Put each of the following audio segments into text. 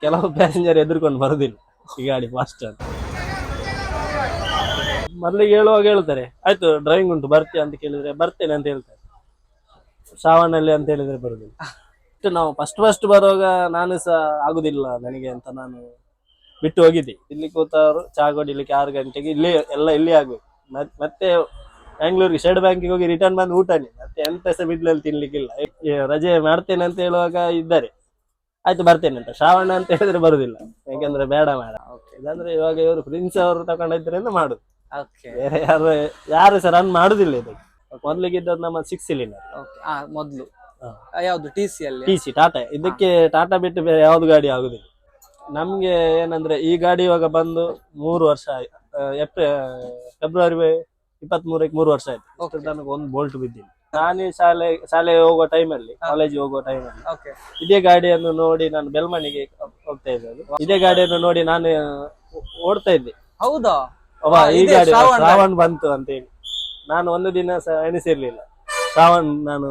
ಕೆಲವು ಪ್ಯಾಸೆಂಜರ್ ಎದುರ್ಕೊಂಡು ಬರುದಿಲ್ಲ. ಈ ಗಾಡಿ ಫಾಸ್ಟ್ ಅಂತ. ಮೊದಲಿಗೆ ಹೇಳುವಾಗ ಹೇಳ್ತಾರೆ, ಆಯ್ತು ಡ್ರೈವಿಂಗ್ ಉಂಟು, ಬರ್ತೀಯ ಅಂತ ಕೇಳಿದ್ರೆ, ಬರ್ತೇನೆ ಅಂತ ಹೇಳ್ತಾರೆ. ಶ್ರಾವಣಲ್ಲಿ ಅಂತ ಹೇಳಿದ್ರೆ ಬರುದಿಲ್ಲ. ನಾವು ಫಸ್ಟ್ ಫಸ್ಟ್ ಬರುವಾಗ ನಾನು ಸಹ ಆಗುದಿಲ್ಲ ನನಗೆ ಅಂತ ನಾನು ಬಿಟ್ಟು ಹೋಗಿದ್ದೆ. ಇಲ್ಲಿ ಕೂತವರು ಚಾ ಕೊಡಿಲಿಕ್ಕೆ ಆರು ಗಂಟೆಗೆ ಇಲ್ಲಿ, ಎಲ್ಲ ಇಲ್ಲಿ ಆಗ್ಬೇಕು. ಮತ್- ಮತ್ತೆ ಬ್ಯಾಂಗ್ಳೂರಿಗೆ ಸ್ಟೇಟ್ ಬ್ಯಾಂಕಿಗೆ ಹೋಗಿ ರಿಟರ್ನ್ ಬಂದು ಊಟನೇ. ಮತ್ತೆ ಎಂತ ಸಹ ಮಿಡ್ಲಲ್ಲಿ ತಿನ್ಲಿಕ್ಕಿಲ್ಲ. ರಜೆ ಮಾಡ್ತೇನೆ ಅಂತ ಹೇಳುವಾಗ ಇದ್ದಾರೆ. ಆಯ್ತು ಬರ್ತೇನೆ ಅಂತ. ಶ್ರಾವಣ ಅಂತ ಹೇಳಿದ್ರೆ ಬರುದಿಲ್ಲ. ಯಾಕಂದ್ರೆ ಬೇಡ ಬೇಡ ಇದಂದ್ರೆ ಇವಾಗ ಇವರು ಪ್ರಿನ್ಸ್ ಅವರು ತಗೊಂಡಿದ್ರಿಂದ ಮಾಡುದು. ಬೇರೆ ಯಾರು ಯಾರು ಸಹ ರನ್ ಮಾಡುದಿಲ್ಲ ಇದಕ್ಕೆ ಮೊದ್ಲಿಗೆ ಇದ್ದದ್ದು ನಮ್ಮ ಸಿಕ್ಸ್ ಸಿಲಿಂಡರ್ ಓಕೆ ಆ ಮೊದ್ಲು. ಯಾವ್ದು? ಟಿ ಸಿ ಅಲ್ಲಿ? ಟಿ ಸಿ ಟಾಟಾ ಇದಕ್ಕೆ ಟಾಟಾ ಬಿಟ್ಟು ಬೇರೆ ಯಾವ್ದು ಗಾಡಿ ಆಗುದಿಲ್ಲ. ನಮ್ಗೆ ಏನಂದ್ರೆ ಈ ಗಾಡಿ ಇವಾಗ ಬಂದು ಮೂರು ವರ್ಷ ಆಯ್ತು ಏಪ್ರಿಲ್ ಫೆಬ್ರವರಿ ಇಪ್ಪತ್ತ್ ಮೂರಕ್ಕೆ ಮೂರು ವರ್ಷ ಆಯ್ತು. ನನಗೆ ತನಕ ಒಂದು ಬೋಲ್ಟ್ ಬಿದ್ದಿಲ್ಲ. ನಾನು ಶಾಲೆ ಶಾಲೆಗೆ ಹೋಗುವ ಟೈಮಲ್ಲಿ ಕಾಲೇಜಿಗೆ ಹೋಗುವ ಟೈಮಲ್ಲಿ ಓಕೆ ಇದೇ ಗಾಡಿಯನ್ನು ನೋಡಿ ನಾನು ಬೆಲ್ಮಣಿಗೆ ಹೋಗ್ತಾ ಇದ್ದೆ ಇದೇ ಗಾಡಿಯನ್ನು ನೋಡಿ ನಾನು ಓಡ್ತಾ ಇದ್ದೆ. ಹೌದಾ? ಅವ ಈ ಇದೇ ಗಾಡಿ ಶ್ರಾವಣ್ ಶ್ರಾವಣ್ ಬಂತು ಅಂತ ಹೇಳಿ ನಾನು ಒಂದು ದಿನ ಸಹ ಎಣಿಸಿರ್ಲಿಲ್ಲ. ಶ್ರಾವಣ್ ನಾನು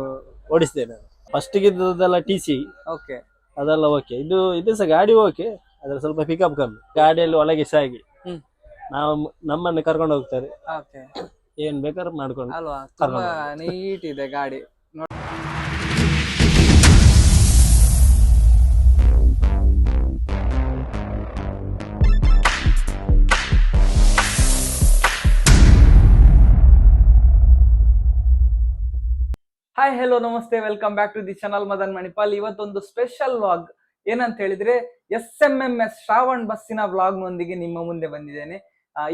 ಓಡಿಸ್ತೇನೆ ಫಸ್ಟ್ ಇದ್ದದೆಲ್ಲ ಟಿ ಸಿ ಓಕೆ ಅದೆಲ್ಲ ಓಕೆ ಇದು ಇದು ಸಹ ಗಾಡಿ ಓಕೆ ಅದ್ರ ಸ್ವಲ್ಪ ಪಿಕಪ್ ಕಮ್ಮಿ. ಗಾಡಿಯಲ್ಲಿ ಒಳಗೆ ಸಾಗಿ ಹ್ಮ್. ನಾವು ನಮ್ಮನ್ನು ಕರ್ಕೊಂಡು ಹೋಗ್ತಾರೆ. ಓಕೆ ಏನ್ ಬೇಕಾದ್ರೂ ಮಾಡ್ಕೊಂಡು ಅಲ್ವಾ? ತುಂಬಾ ನೀಟ್ ಇದೆ ಗಾಡಿ. ಹಾಯ್ ಹೆಲೋ ನಮಸ್ತೆ. Welcome back to the channel Madan Manipal ಇವತ್ತೊಂದು ಸ್ಪೆಷಲ್ ವ್ಲಾಗ್ ಏನಂತ ಹೇಳಿದ್ರೆ S M M S Shravan ಬಸ್ಸಿನ ವ್ಲಾಗ್ ನೊಂದಿಗೆ ನಿಮ್ಮ ಮುಂದೆ ಬಂದಿದ್ದೇನೆ.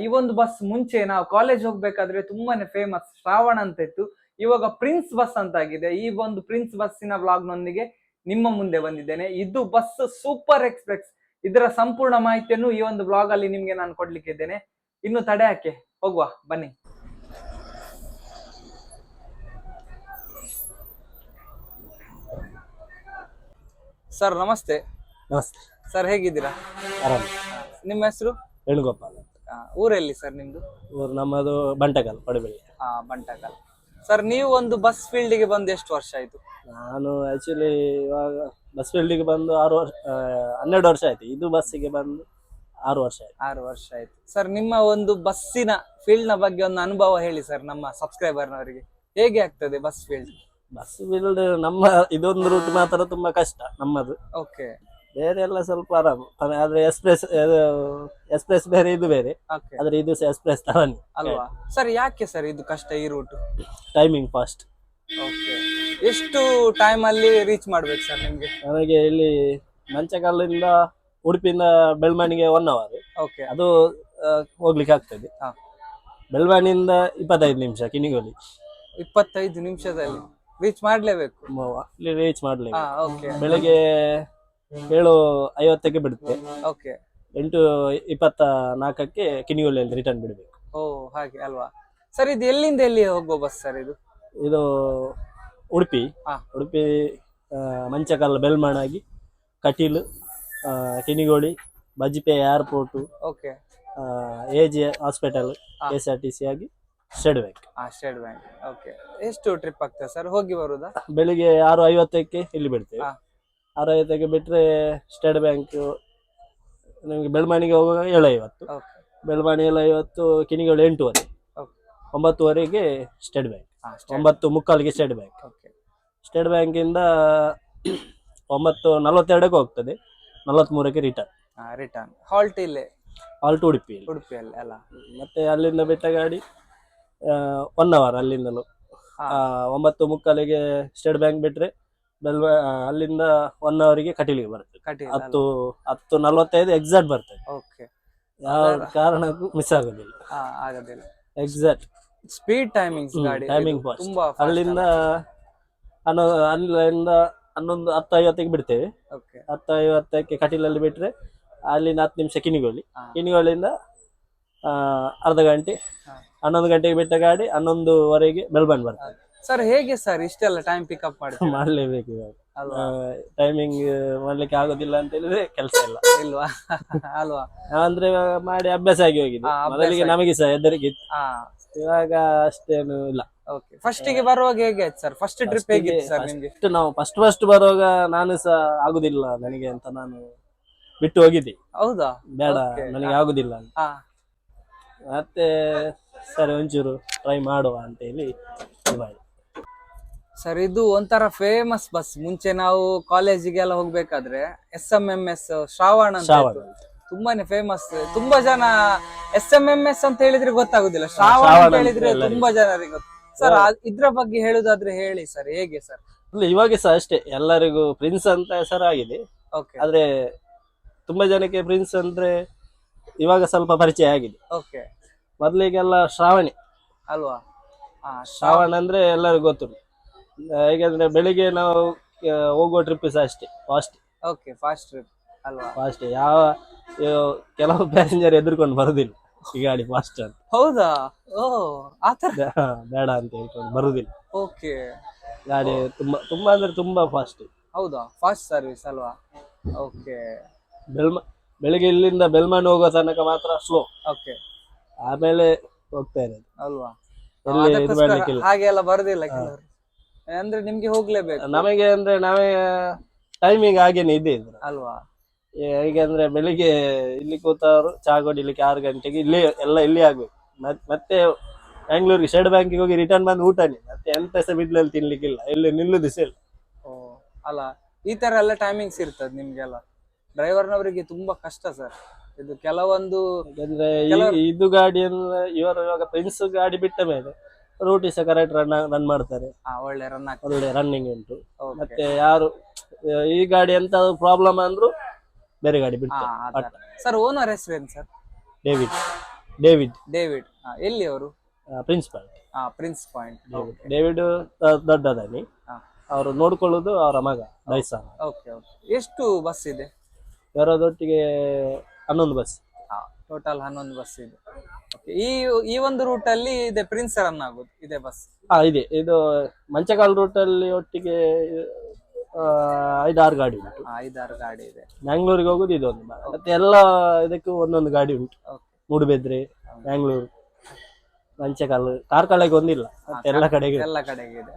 ಈ ಒಂದು ಬಸ್ ಮುಂಚೆ ನಾವು ಕಾಲೇಜ್ ಹೋಗ್ಬೇಕಾದ್ರೆ ತುಂಬಾನೇ ಫೇಮಸ್ ಶ್ರಾವಣ ಅಂತ ಇತ್ತು. ಇವಾಗ ಪ್ರಿನ್ಸ್ ಬಸ್ ಅಂತ ಆಗಿದೆ ಈ ಒಂದು ಪ್ರಿನ್ಸ್ ಬಸ್ಸಿನ ವ್ಲಾಗ್ ನೊಂದಿಗೆ ನಿಮ್ಮ ಮುಂದೆ ಬಂದಿದ್ದೇನೆ. ಇದು ಬಸ್ ಸೂಪರ್ ಎಕ್ಸ್ಪ್ರೆಸ್ ಇದರ ಸಂಪೂರ್ಣ ಮಾಹಿತಿಯನ್ನು ಈ ಒಂದು ಬ್ಲಾಗ್ ಅಲ್ಲಿ ನಿಮ್ಗೆ ನಾನು ಕೊಡ್ಲಿಕ್ಕೆ ಇದ್ದೇನೆ. ಇನ್ನು ತಡೆ ಹಾಕಿ ಹೋಗುವ ಬನ್ನಿ. ಸರ್ ನಮಸ್ತೆ. ನಮಸ್ತೆ. ಸರ್ ಹೇಗಿದ್ದೀರಾ? ಆರಾಮ. ನಿಮ್ಮ ಹೆಸರು? ವೇಣುಗೋಪಾಲ್. ಊರೆಲ್ಲಿ ಸರ್ ನಿಮ್ದು? ಊರು ನಮ್ಮದು ಬಂಟಕಲ್ ಪಡುಬೆಳಿ ಆ ಬಂಟಕಲ್ ಸರ್ ನೀವು ಒಂದು ಬಸ್ ಫೀಲ್ಡ್ಗೆ ಬಂದು ಎಷ್ಟು ವರ್ಷ ಆಯ್ತು? ನಾನು ಆಕ್ಚುಲಿ ಇವಾಗ ಬಸ್ ಫೀಲ್ಡಿಗೆ ಬಂದು ಆರು ವರ್ಷ ಆ, ಹನ್ನೆರಡು ವರ್ಷ ಆಯ್ತು. ಇದು ಬಸ್ಸಿಗೆ ಬಂದು ಆರು ವರ್ಷ ಆಯ್ತು. ಆರು ವರ್ಷ ಆಯ್ತು. ಸರ್ ನಿಮ್ಮ ಒಂದು ಬಸ್ಸಿನ ಫೀಲ್ಡ್ನ ಬಗ್ಗೆ ಒಂದು ಅನುಭವ ಹೇಳಿ ಸರ್ ನಮ್ಮ ಸಬ್ಸ್ಕ್ರೈಬರ್ನವರಿಗೆ ಹೇಗೆ ಆಗ್ತದೆ ಬಸ್ ಫೀಲ್ಡ್ ಬಸ್ ಫೀಲ್ಡ್ ನಮ್ಮ ಇದೊಂದು ರೂಟ್ ಮಾತ್ರ ತುಂಬಾ ಕಷ್ಟ ನಮ್ಮದು. ಓಕೆ ಬೇರೆ ಎಲ್ಲ ಸ್ವಲ್ಪ ಆರಾಮ್. ಆದ್ರೆ- ಎಕ್ಸ್ಪ್ರೆಸ್ ಎಕ್ಸ್ಪ್ರೆಸ್ ಬೇರೆ ಇದು ಬೇರೆ. ಓಕೆ ಆದ್ರೆ ಇದು ಸಹ ಎಕ್ಸ್ಪ್ರೆಸ್ ತರನೇ. ಅಲ್ವಾ? ಸರ್ ಯಾಕೆ ಸರ್ ಇದು ಕಷ್ಟ ಈ ರೂಟ್ ಟೈಮಿಂಗ್ ಫಾಸ್ಟ್ ಓಕೆ ಎಷ್ಟು ಟೈಮ್ ಅಲ್ಲಿ ರೀಚ್ ಮಾಡ್ಬೇಕು ಸರ್ ನಿಮ್ಗೆ? ನನಗೆ ಇಲ್ಲಿ ಮಂಚಕಲ್ಲಿಂದ ಉಡುಪಿಯಿಂದ ಬೆಳ್ಮಣಿಗೆ ಒನ್ ಅವರ್ ಓಕೆ ಅದು ಆ, ಹೋಗ್ಲಿಕ್ಕೆ ಆಗ್ತದೆ. ಹಾ. ಬೆಳ್ಮಣಿಯಿಂದ ಇಪ್ಪತ್ತೈದು ನಿಮಿಷ ಕಿನಿಗೋಲಿ ಇಪ್ಪತ್ತೈದು ನಿಮಿಷದಲ್ಲಿ. ರೀಚ್ ಮಾಡ್ಲೇಬೇಕು. ಇಲ್ಲಿ ರೀಚ್ ಮಾಡ್ಲಿಕ್ಕೆ ಹಾ ಓಕೆ ಬೆಳಿಗ್ಗೆ ಏಳು ಐವತ್ತಕ್ಕೆ ಬಿಡುತ್ತೆ. ಓಕೆ. ಎಂಟು ಇಪ್ಪತ್ತ ನಾಲ್ಕಕ್ಕೆ ಕಿನಿಗೋಲಿಯಲ್ಲಿ ರಿಟರ್ನ್ ಬಿಡಬೇಕು. ಓ ಹಾಗೆ ಅಲ್ವಾ? ಸರ್ ಇದು ಎಲ್ಲಿಂದ ಎಲ್ಲಿ ಹೋಗೋ ಬಸ್ ಸರ್ ಇದು? ಇದು ಉಡುಪಿ. ಹಾ. ಉಡುಪಿ ಆ, ಮಂಚಕಲ್ ಬೆಲ್ಮಣಾಗಿ ಕಟೀಲು ಆ, Kinnigoli Bajpe airport okay. A G hospital ಹಾ. K S R T C ಆಗಿ ಬ್ಯಾಂಕ್ ಹಾ ಸ್ಟೇಟ್ ಬ್ಯಾಂಕ್ ಓಕೆ. ಎಷ್ಟು ಟ್ರಿಪ್ ಆಗ್ತದೆ ಸರ್? ಹೋಗಿ ಬರುದಾ? ಬೆಳಿಗ್ಗೆ ಆರು ಐವತ್ತಕ್ಕೆ ಇಲ್ಲಿ ಬಿಡ್ತೇವೆ. ಹಾ. ಆರು ಐವತ್ತಕ್ಕೆ ಬಿಟ್ಟರೆ ಸ್ಟೇಟ್ ಬ್ಯಾಂಕು ನಿಮಗೆ ಬೆಳವಣಿಗೆ ಹೋಗುವಾಗ ಏಳು ಐವತ್ತು ಓಕೆ ಬೆಳ್ಮಣಿ ಏಳು ಐವತ್ತು ಕಿಣಿಗಳು ಎಂಟುವರೆ. ಓಕೆ ಒಂಬತ್ತುವರೆಗೆ ಸ್ಟೇಟ್ ಬ್ಯಾಂಕ್. ಹಾಂ ಒಂಬತ್ತು ಮುಕ್ಕಾಲಿಗೆ ಸ್ಟೇಟ್ ಬ್ಯಾಂಕ್. ಓಕೆ ಸ್ಟೇಟ್ ಬ್ಯಾಂಕಿಂದ ಒಂಬತ್ತು ನಲವತ್ತೆರಡಕ್ಕೆ ಹೋಗ್ತದೆ. ನಲವತ್ತ್ಮೂರಕ್ಕೆ ರಿಟರ್ನ್ ರಿಟರ್ನ್ ಹಾಲ್ಟ್ ಇಲ್ಲಿ. ಹಾಲ್ಟ್ ಉಡುಪಿ ಉಡುಪಿಯಲ್ಲಿ ಉಡುಪಿಯಲ್ಲಿ ಅಲ್ಲ. ಮತ್ತೆ ಅಲ್ಲಿಂದ ಬಿಟ್ಟ ಗಾಡಿ ಒನ್ ಅವರ್ ಅಲ್ಲಿಂದಲೂ. ಆ, ಒಂಬತ್ತು ಮುಕ್ಕಾಲಿಗೆ ಸ್ಟೇಟ್ ಬ್ಯಾಂಕ್ ಬಿಟ್ರೆ ಬೆಲ್ವ ಅಲ್ಲಿಂದ ಒನ್ ಅವರಿಗೆ ಕಟೀಲಿಗೆ ಬರ್ತದೆ ಕಟೀಲ್ ಹತ್ತು ಹತ್ತು ನಲ್ವತ್ತೈದು ಎಕ್ಸಾಕ್ಟ್ ಬರ್ತದೆ. ಓಕೆ ಯಾವ ಕಾರಣಕ್ಕೂ ಮಿಸ್ ಆಗೋದಿಲ್ಲ. ಹಾ ಆಗೋದಿಲ್ಲ. ಎಕ್ಸಾಕ್ಟ್ ಸ್ಪೀಡ್ ಟೈಮಿಂಗ್ಸ್ ಟೈಮಿಂಗ್ ಗಾಡಿ ತುಂಬಾ ಅಲ್ಲಿಂದ ಹನ್ನೊ ಅಲ್ಲಿಂದ ಹನ್ನೊಂದು ಹತ್ತು ಐವತ್ತಿಗೆ ಬಿಡ್ತೇವೆ. ಓಕೆ ಹತ್ತು ಐವತ್ತಕ್ಕೆ ಕಟೀಲಲ್ಲಿ ಬಿಟ್ರೆ ಅಲ್ಲಿಂದ ಹತ್ತು ನಿಮಿಷ ಕಿನಿಗೋಳಿ ಆ, ಅರ್ಧ ಗಂಟೆ. ಹನ್ನೊಂದು ಗಂಟೆಗೆ ಬಿಟ್ಟ ಗಾಡಿ ಹನ್ನೊಂದುವರೆಗೆ ಬೆಳ್ಬಂಡ್ ಬರ್ತದೆ. ಸರ್ ಹೇಗೆ ಸರ್ ಇಷ್ಟೆಲ್ಲ ಟೈಮ್ ಪಿಕಪ್ ಮಾಡಿ ಮಾಡ್ಲೇಬೇಕು ಇವಾಗ. ಅಲ್ವಾ? ಟೈಮಿಂಗ್ ಮಾಡ್ಲಿಕ್ಕೆ ಆಗೋದಿಲ್ಲ ಅಂತ ಹೇಳಿದ್ರೆ ಕೆಲಸ ಇಲ್ಲ. ಇಲ್ವಾ? ಅಲ್ವಾ? ಅಂದ್ರೆ ಇವಾಗ ಮಾಡಿ ಅಭ್ಯಾಸ ಆಗಿ ಹೋಗಿದೆ. ಮೊದಲಿಗೆ ನಮಗೆ ಸಹ ಹೆದರಿಕೆ ಇವಾಗ ಅಷ್ಟೇನು ಇಲ್ಲ. ಓಕೆ ಫಸ್ಟ್ಗೆ ಬರುವಾಗ ಹೇಗೆ ಆಯ್ತು ಸರ್ ಫಸ್ಟ್ ಟ್ರಿಪ್ ಹೇಗಿತ್ತು ಸರ್ ನಿಮ್ಗೆ? ನಾವು ಫಸ್ಟ್ ಫಸ್ಟ್ ಬರುವಾಗ ನಾನು ಸಹ ಆಗುದಿಲ್ಲ ನನಗೆ ಅಂತ ನಾನು ಬಿಟ್ಟು ಹೋಗಿದ್ದೆ. ಹೌದಾ? ಬೇಡ ನನಗೆ ಆಗುದಿಲ್ಲ ಅಂತ. ಮತ್ತೆ ಸರಿ ಒಂಚೂರು ಟ್ರೈ ಮಾಡುವ ಅಂತ ಹೇಳಿ ಮಾಡಿ ಸರ್ ಇದು ಒಂಥರ ಫೇಮಸ್ ಬಸ್ ಮುಂಚೆ ನಾವು ಕಾಲೇಜಿಗೆಲ್ಲ ಹೋಗ್ಬೇಕಾದ್ರೆ S M M S Shravana ಅಂತ ಶ್ರಾವಣ. ಇತ್ತು. ತುಂಬಾನೇ ಫೇಮಸ್ ತುಂಬಾ ಜನ ಎಸ್ ಎಂ ಎಂ ಎಸ್ ಅಂತ ಹೇಳಿದ್ರೆ ಗೊತ್ತಾಗುದಿಲ್ಲ. ಶ್ರಾವಣ ಶ್ರಾವಣ ಅಂತ ಹೇಳಿದ್ರೆ ತುಂಬಾ ಜನರಿಗೆ ಗೊತ್ತು. ಸರ್ ಇದ್ರ ಬಗ್ಗೆ ಹೇಳುದಾದ್ರೆ ಹೇಳಿ ಸರ್ ಹೇಗೆ ಸರ್? ಇಲ್ಲ ಇವಾಗ ಸಹ ಅಷ್ಟೇ. ಎಲ್ಲರಿಗೂ ಪ್ರಿನ್ಸ್ ಅಂತ ಹೆಸರಾಗಿದೆ ಓಕೆ ಆದ್ರೆ ತುಂಬಾ ಜನಕ್ಕೆ ಪ್ರಿನ್ಸ್ ಅಂದ್ರೆ ಇವಾಗ ಸ್ವಲ್ಪ ಪರಿಚಯ ಆಗಿದೆ. ಓಕೆ ಮೊದ್ಲಿಗೆಲ್ಲ ಶ್ರಾವಣಿ. ಅಲ್ವಾ? ಹಾ ಶ್ರಾವಣ ಅಂದ್ರೆ ಎಲ್ಲರಿಗೂ ಗೊತ್ತುಂಟು. ಆ, ಹೇಗೆಂದ್ರೆ ಬೆಳಿಗ್ಗೆ ನಾವು ಆ, ಹೋಗುವ ಟ್ರಿಪ್ ಸಹ ಅಷ್ಟೇ ಫಾಸ್ಟ್ ಓಕೆ ಫಾಸ್ಟ್ ಟ್ರಿಪ್ ಅಲ್ವಾ? ಫಾಸ್ಟ್ ಯಾವ ಕೆಲವು ಪ್ಯಾಸೆಂಜರ್ ಎದುರ್ಕೊಂಡು ಬರುದಿಲ್ಲ. ಈ ಗಾಡಿ ಫಾಸ್ಟ್ ಅಂತ. ಹೌದಾ? ಓ ಆತರ ಬೇ- ಬೇಡ ಅಂತ ಹೇಳ್ಕೊಂಡು ಬರುದಿಲ್ಲ. ಓಕೆ ಗಾಡಿ ತುಂಬಾ ತುಂಬಾ ಅಂದ್ರೆ ತುಂಬಾ ಫಾಸ್ಟ್ ಹೌದಾ? ಫಾಸ್ಟ್ ಸರ್ವಿಸ್ ಅಲ್ವಾ? ಓಕೆ ಬೆಲ್ಮ ಬೆಳಿಗ್ಗೆ ಇಲ್ಲಿಂದ ಬೆಲ್ಮನ್ ಹೋಗೋ ತನಕ ಮಾತ್ರ ಸ್ಲೋ ಓಕೆ ಆಮೇಲೆ ಹೋಗ್ತಾ ಇರೋದು. ಅಲ್ವಾ? ಎಲ್ಲಿ ಇದು ಮಾಡ್ಲಿಕ್ಕಿಲ್ಲ. ಹಾಗೆ ಎಲ್ಲ ಬರುದಿಲ್ಲ ಕೆಲವರು. ಅಂದ್ರೆ ನಿಮ್ಗೆ ಹೋಗ್ಲೇಬೇಕು. ನಮಗೆ ಅಂದ್ರೆ ನಾವೇ ಟೈಮಿಂಗ್ ಹಾಗೇನೆ ಇದೆ ಅಲ್ವಾ? ಹೇಗೆ ಅಂದ್ರೆ ಬೆಳಿಗ್ಗೆ ಇಲ್ಲಿ ಕೂತವರು ಚಾ ಕೊಡಿಲಿಕ್ಕೆ ಆರು ಗಂಟೆಗೆ ಇಲ್ಲಿ ಎಲ್ಲ ಇಲ್ಲಿ ಆಗ್ಬೇಕು. ಮತ್- ಮತ್ತೆ ಬ್ಯಾಂಗ್ಳೂರ್ಗೆ ಸ್ಟೇಟ್ ಬ್ಯಾಂಕಿಗೆ ಹೋಗಿ ರಿಟರ್ನ್ ಬಂದು ಊಟನೇ. ಮತ್ತೆ ಎಂತ ಸಹ ಬಿಡ್ಲಲ್ಲಿ ತಿನ್ಲಿಕ್ಕಿಲ್ಲ. ಇಲ್ಲಿ ನಿಲ್ಲುದು ಸಹ ಇಲ್ಲ. ಓ ಅಲ್ಲ ಈ ತರ ಎಲ್ಲ ಟೈಮಿಂಗ್ಸ್ ಇರ್ತದೆ ನಿಮ್ಗೆಲ್ಲ. ಡ್ರೈವರ್ನವರಿಗೆ ತುಂಬಾ ಕಷ್ಟ ಸರ್. ಇದು ಕೆಲವೊಂದು ಅಂದ್ರೆ ಈ- ಇದು ಗಾಡಿ ಅಂದ್ರೆ ಇವರು ಇವಾಗ ಪ್ರಿನ್ಸ್ ಗಾಡಿ ಬಿಟ್ಟ ಮೇಲೆ ರೂಟಿ ಸಹ ಕರೆಕ್ಟ್ ರನ್ ರನ್ ಮಾಡ್ತಾರೆ. ಆ, ಒಳ್ಳೆ ರನ್ ಒಳ್ಳೆ ರನ್ನಿಂಗ್ ಉಂಟು. ಮತ್ತೆ ಯಾರು ಈ ಗಾಡಿ ಎಂತ ಪ್ರಾಬ್ಲಮ್ ಅಂದ್ರು ಬೇರೆ ಗಾಡಿ ಬಿಡ್ತಾರೆ. ಸರ್ ಓನರ್ ಹೆಸರೇನು ಸರ್ ಡೇವಿಡ್ ಡೇವಿಡ್ ಡೇವಿಡ್ ಎಲ್ಲಿ ಅವರು ಪ್ರಿನ್ಸಿಪಾಲ್ ಹಾ ಪ್ರಿನ್ಸ್ ಪಾಯಿಂಟ್ ಡೇವಿಡ್ ದೊಡ್ಡದಾನಿ. ಹಾ. ಅವರು ನೋಡ್ಕೊಳ್ಳೋದು ಅವರ ಮಗ ದೈಸಾನ ಓಕೆ ಓಕೆ ಎಷ್ಟು ಬಸ್ ಇದೆ? ಇವರದೊಟ್ಟಿಗೆ ಹನ್ನೊಂದು ಬಸ್ ಟೋಟಲ್ ಹನ್ನೊಂದು ಬಸ್ ಇದೆ. ಈ ಈ ಒಂದು ರೂಟ್ ಅಲ್ಲಿ ಇದೆ ಪ್ರಿನ್ಸ್ ರನ್ ಆಗೋದು ಇದೆ ಬಸ್ ಹಾ ಇದೆ. ಇದು ಮಂಚಕಾಲ್ ರೂಟ್ ಅಲ್ಲಿ ಒಟ್ಟಿಗೆ ಆ, ಐದಾರು ಗಾಡಿ ಉಂಟು. ಐದಾರು ಗಾಡಿ ಇದೆ. ಮ್ಯಾಂಗ್ಳೂರಿಗೆ ಹೋಗುದು ಇದೊಂದು ಮತ್ತೆ ಎಲ್ಲ ಇದಕ್ಕೂ ಒಂದೊಂದು ಗಾಡಿ ಉಂಟು. Okay. ಮೂಡುಬೆದ್ರೆ ಮ್ಯಾಂಗ್ಳೂರು ಮಂಚಕಾಲ್ ಕಾರ್ಕಳಕ್ಕೆ ಒಂದಿಲ್ಲ. ಮತ್ತೆ ಎಲ್ಲ ಕಡೆಗೆ. ಎಲ್ಲ ಕಡೆಗೆ ಇದೆ.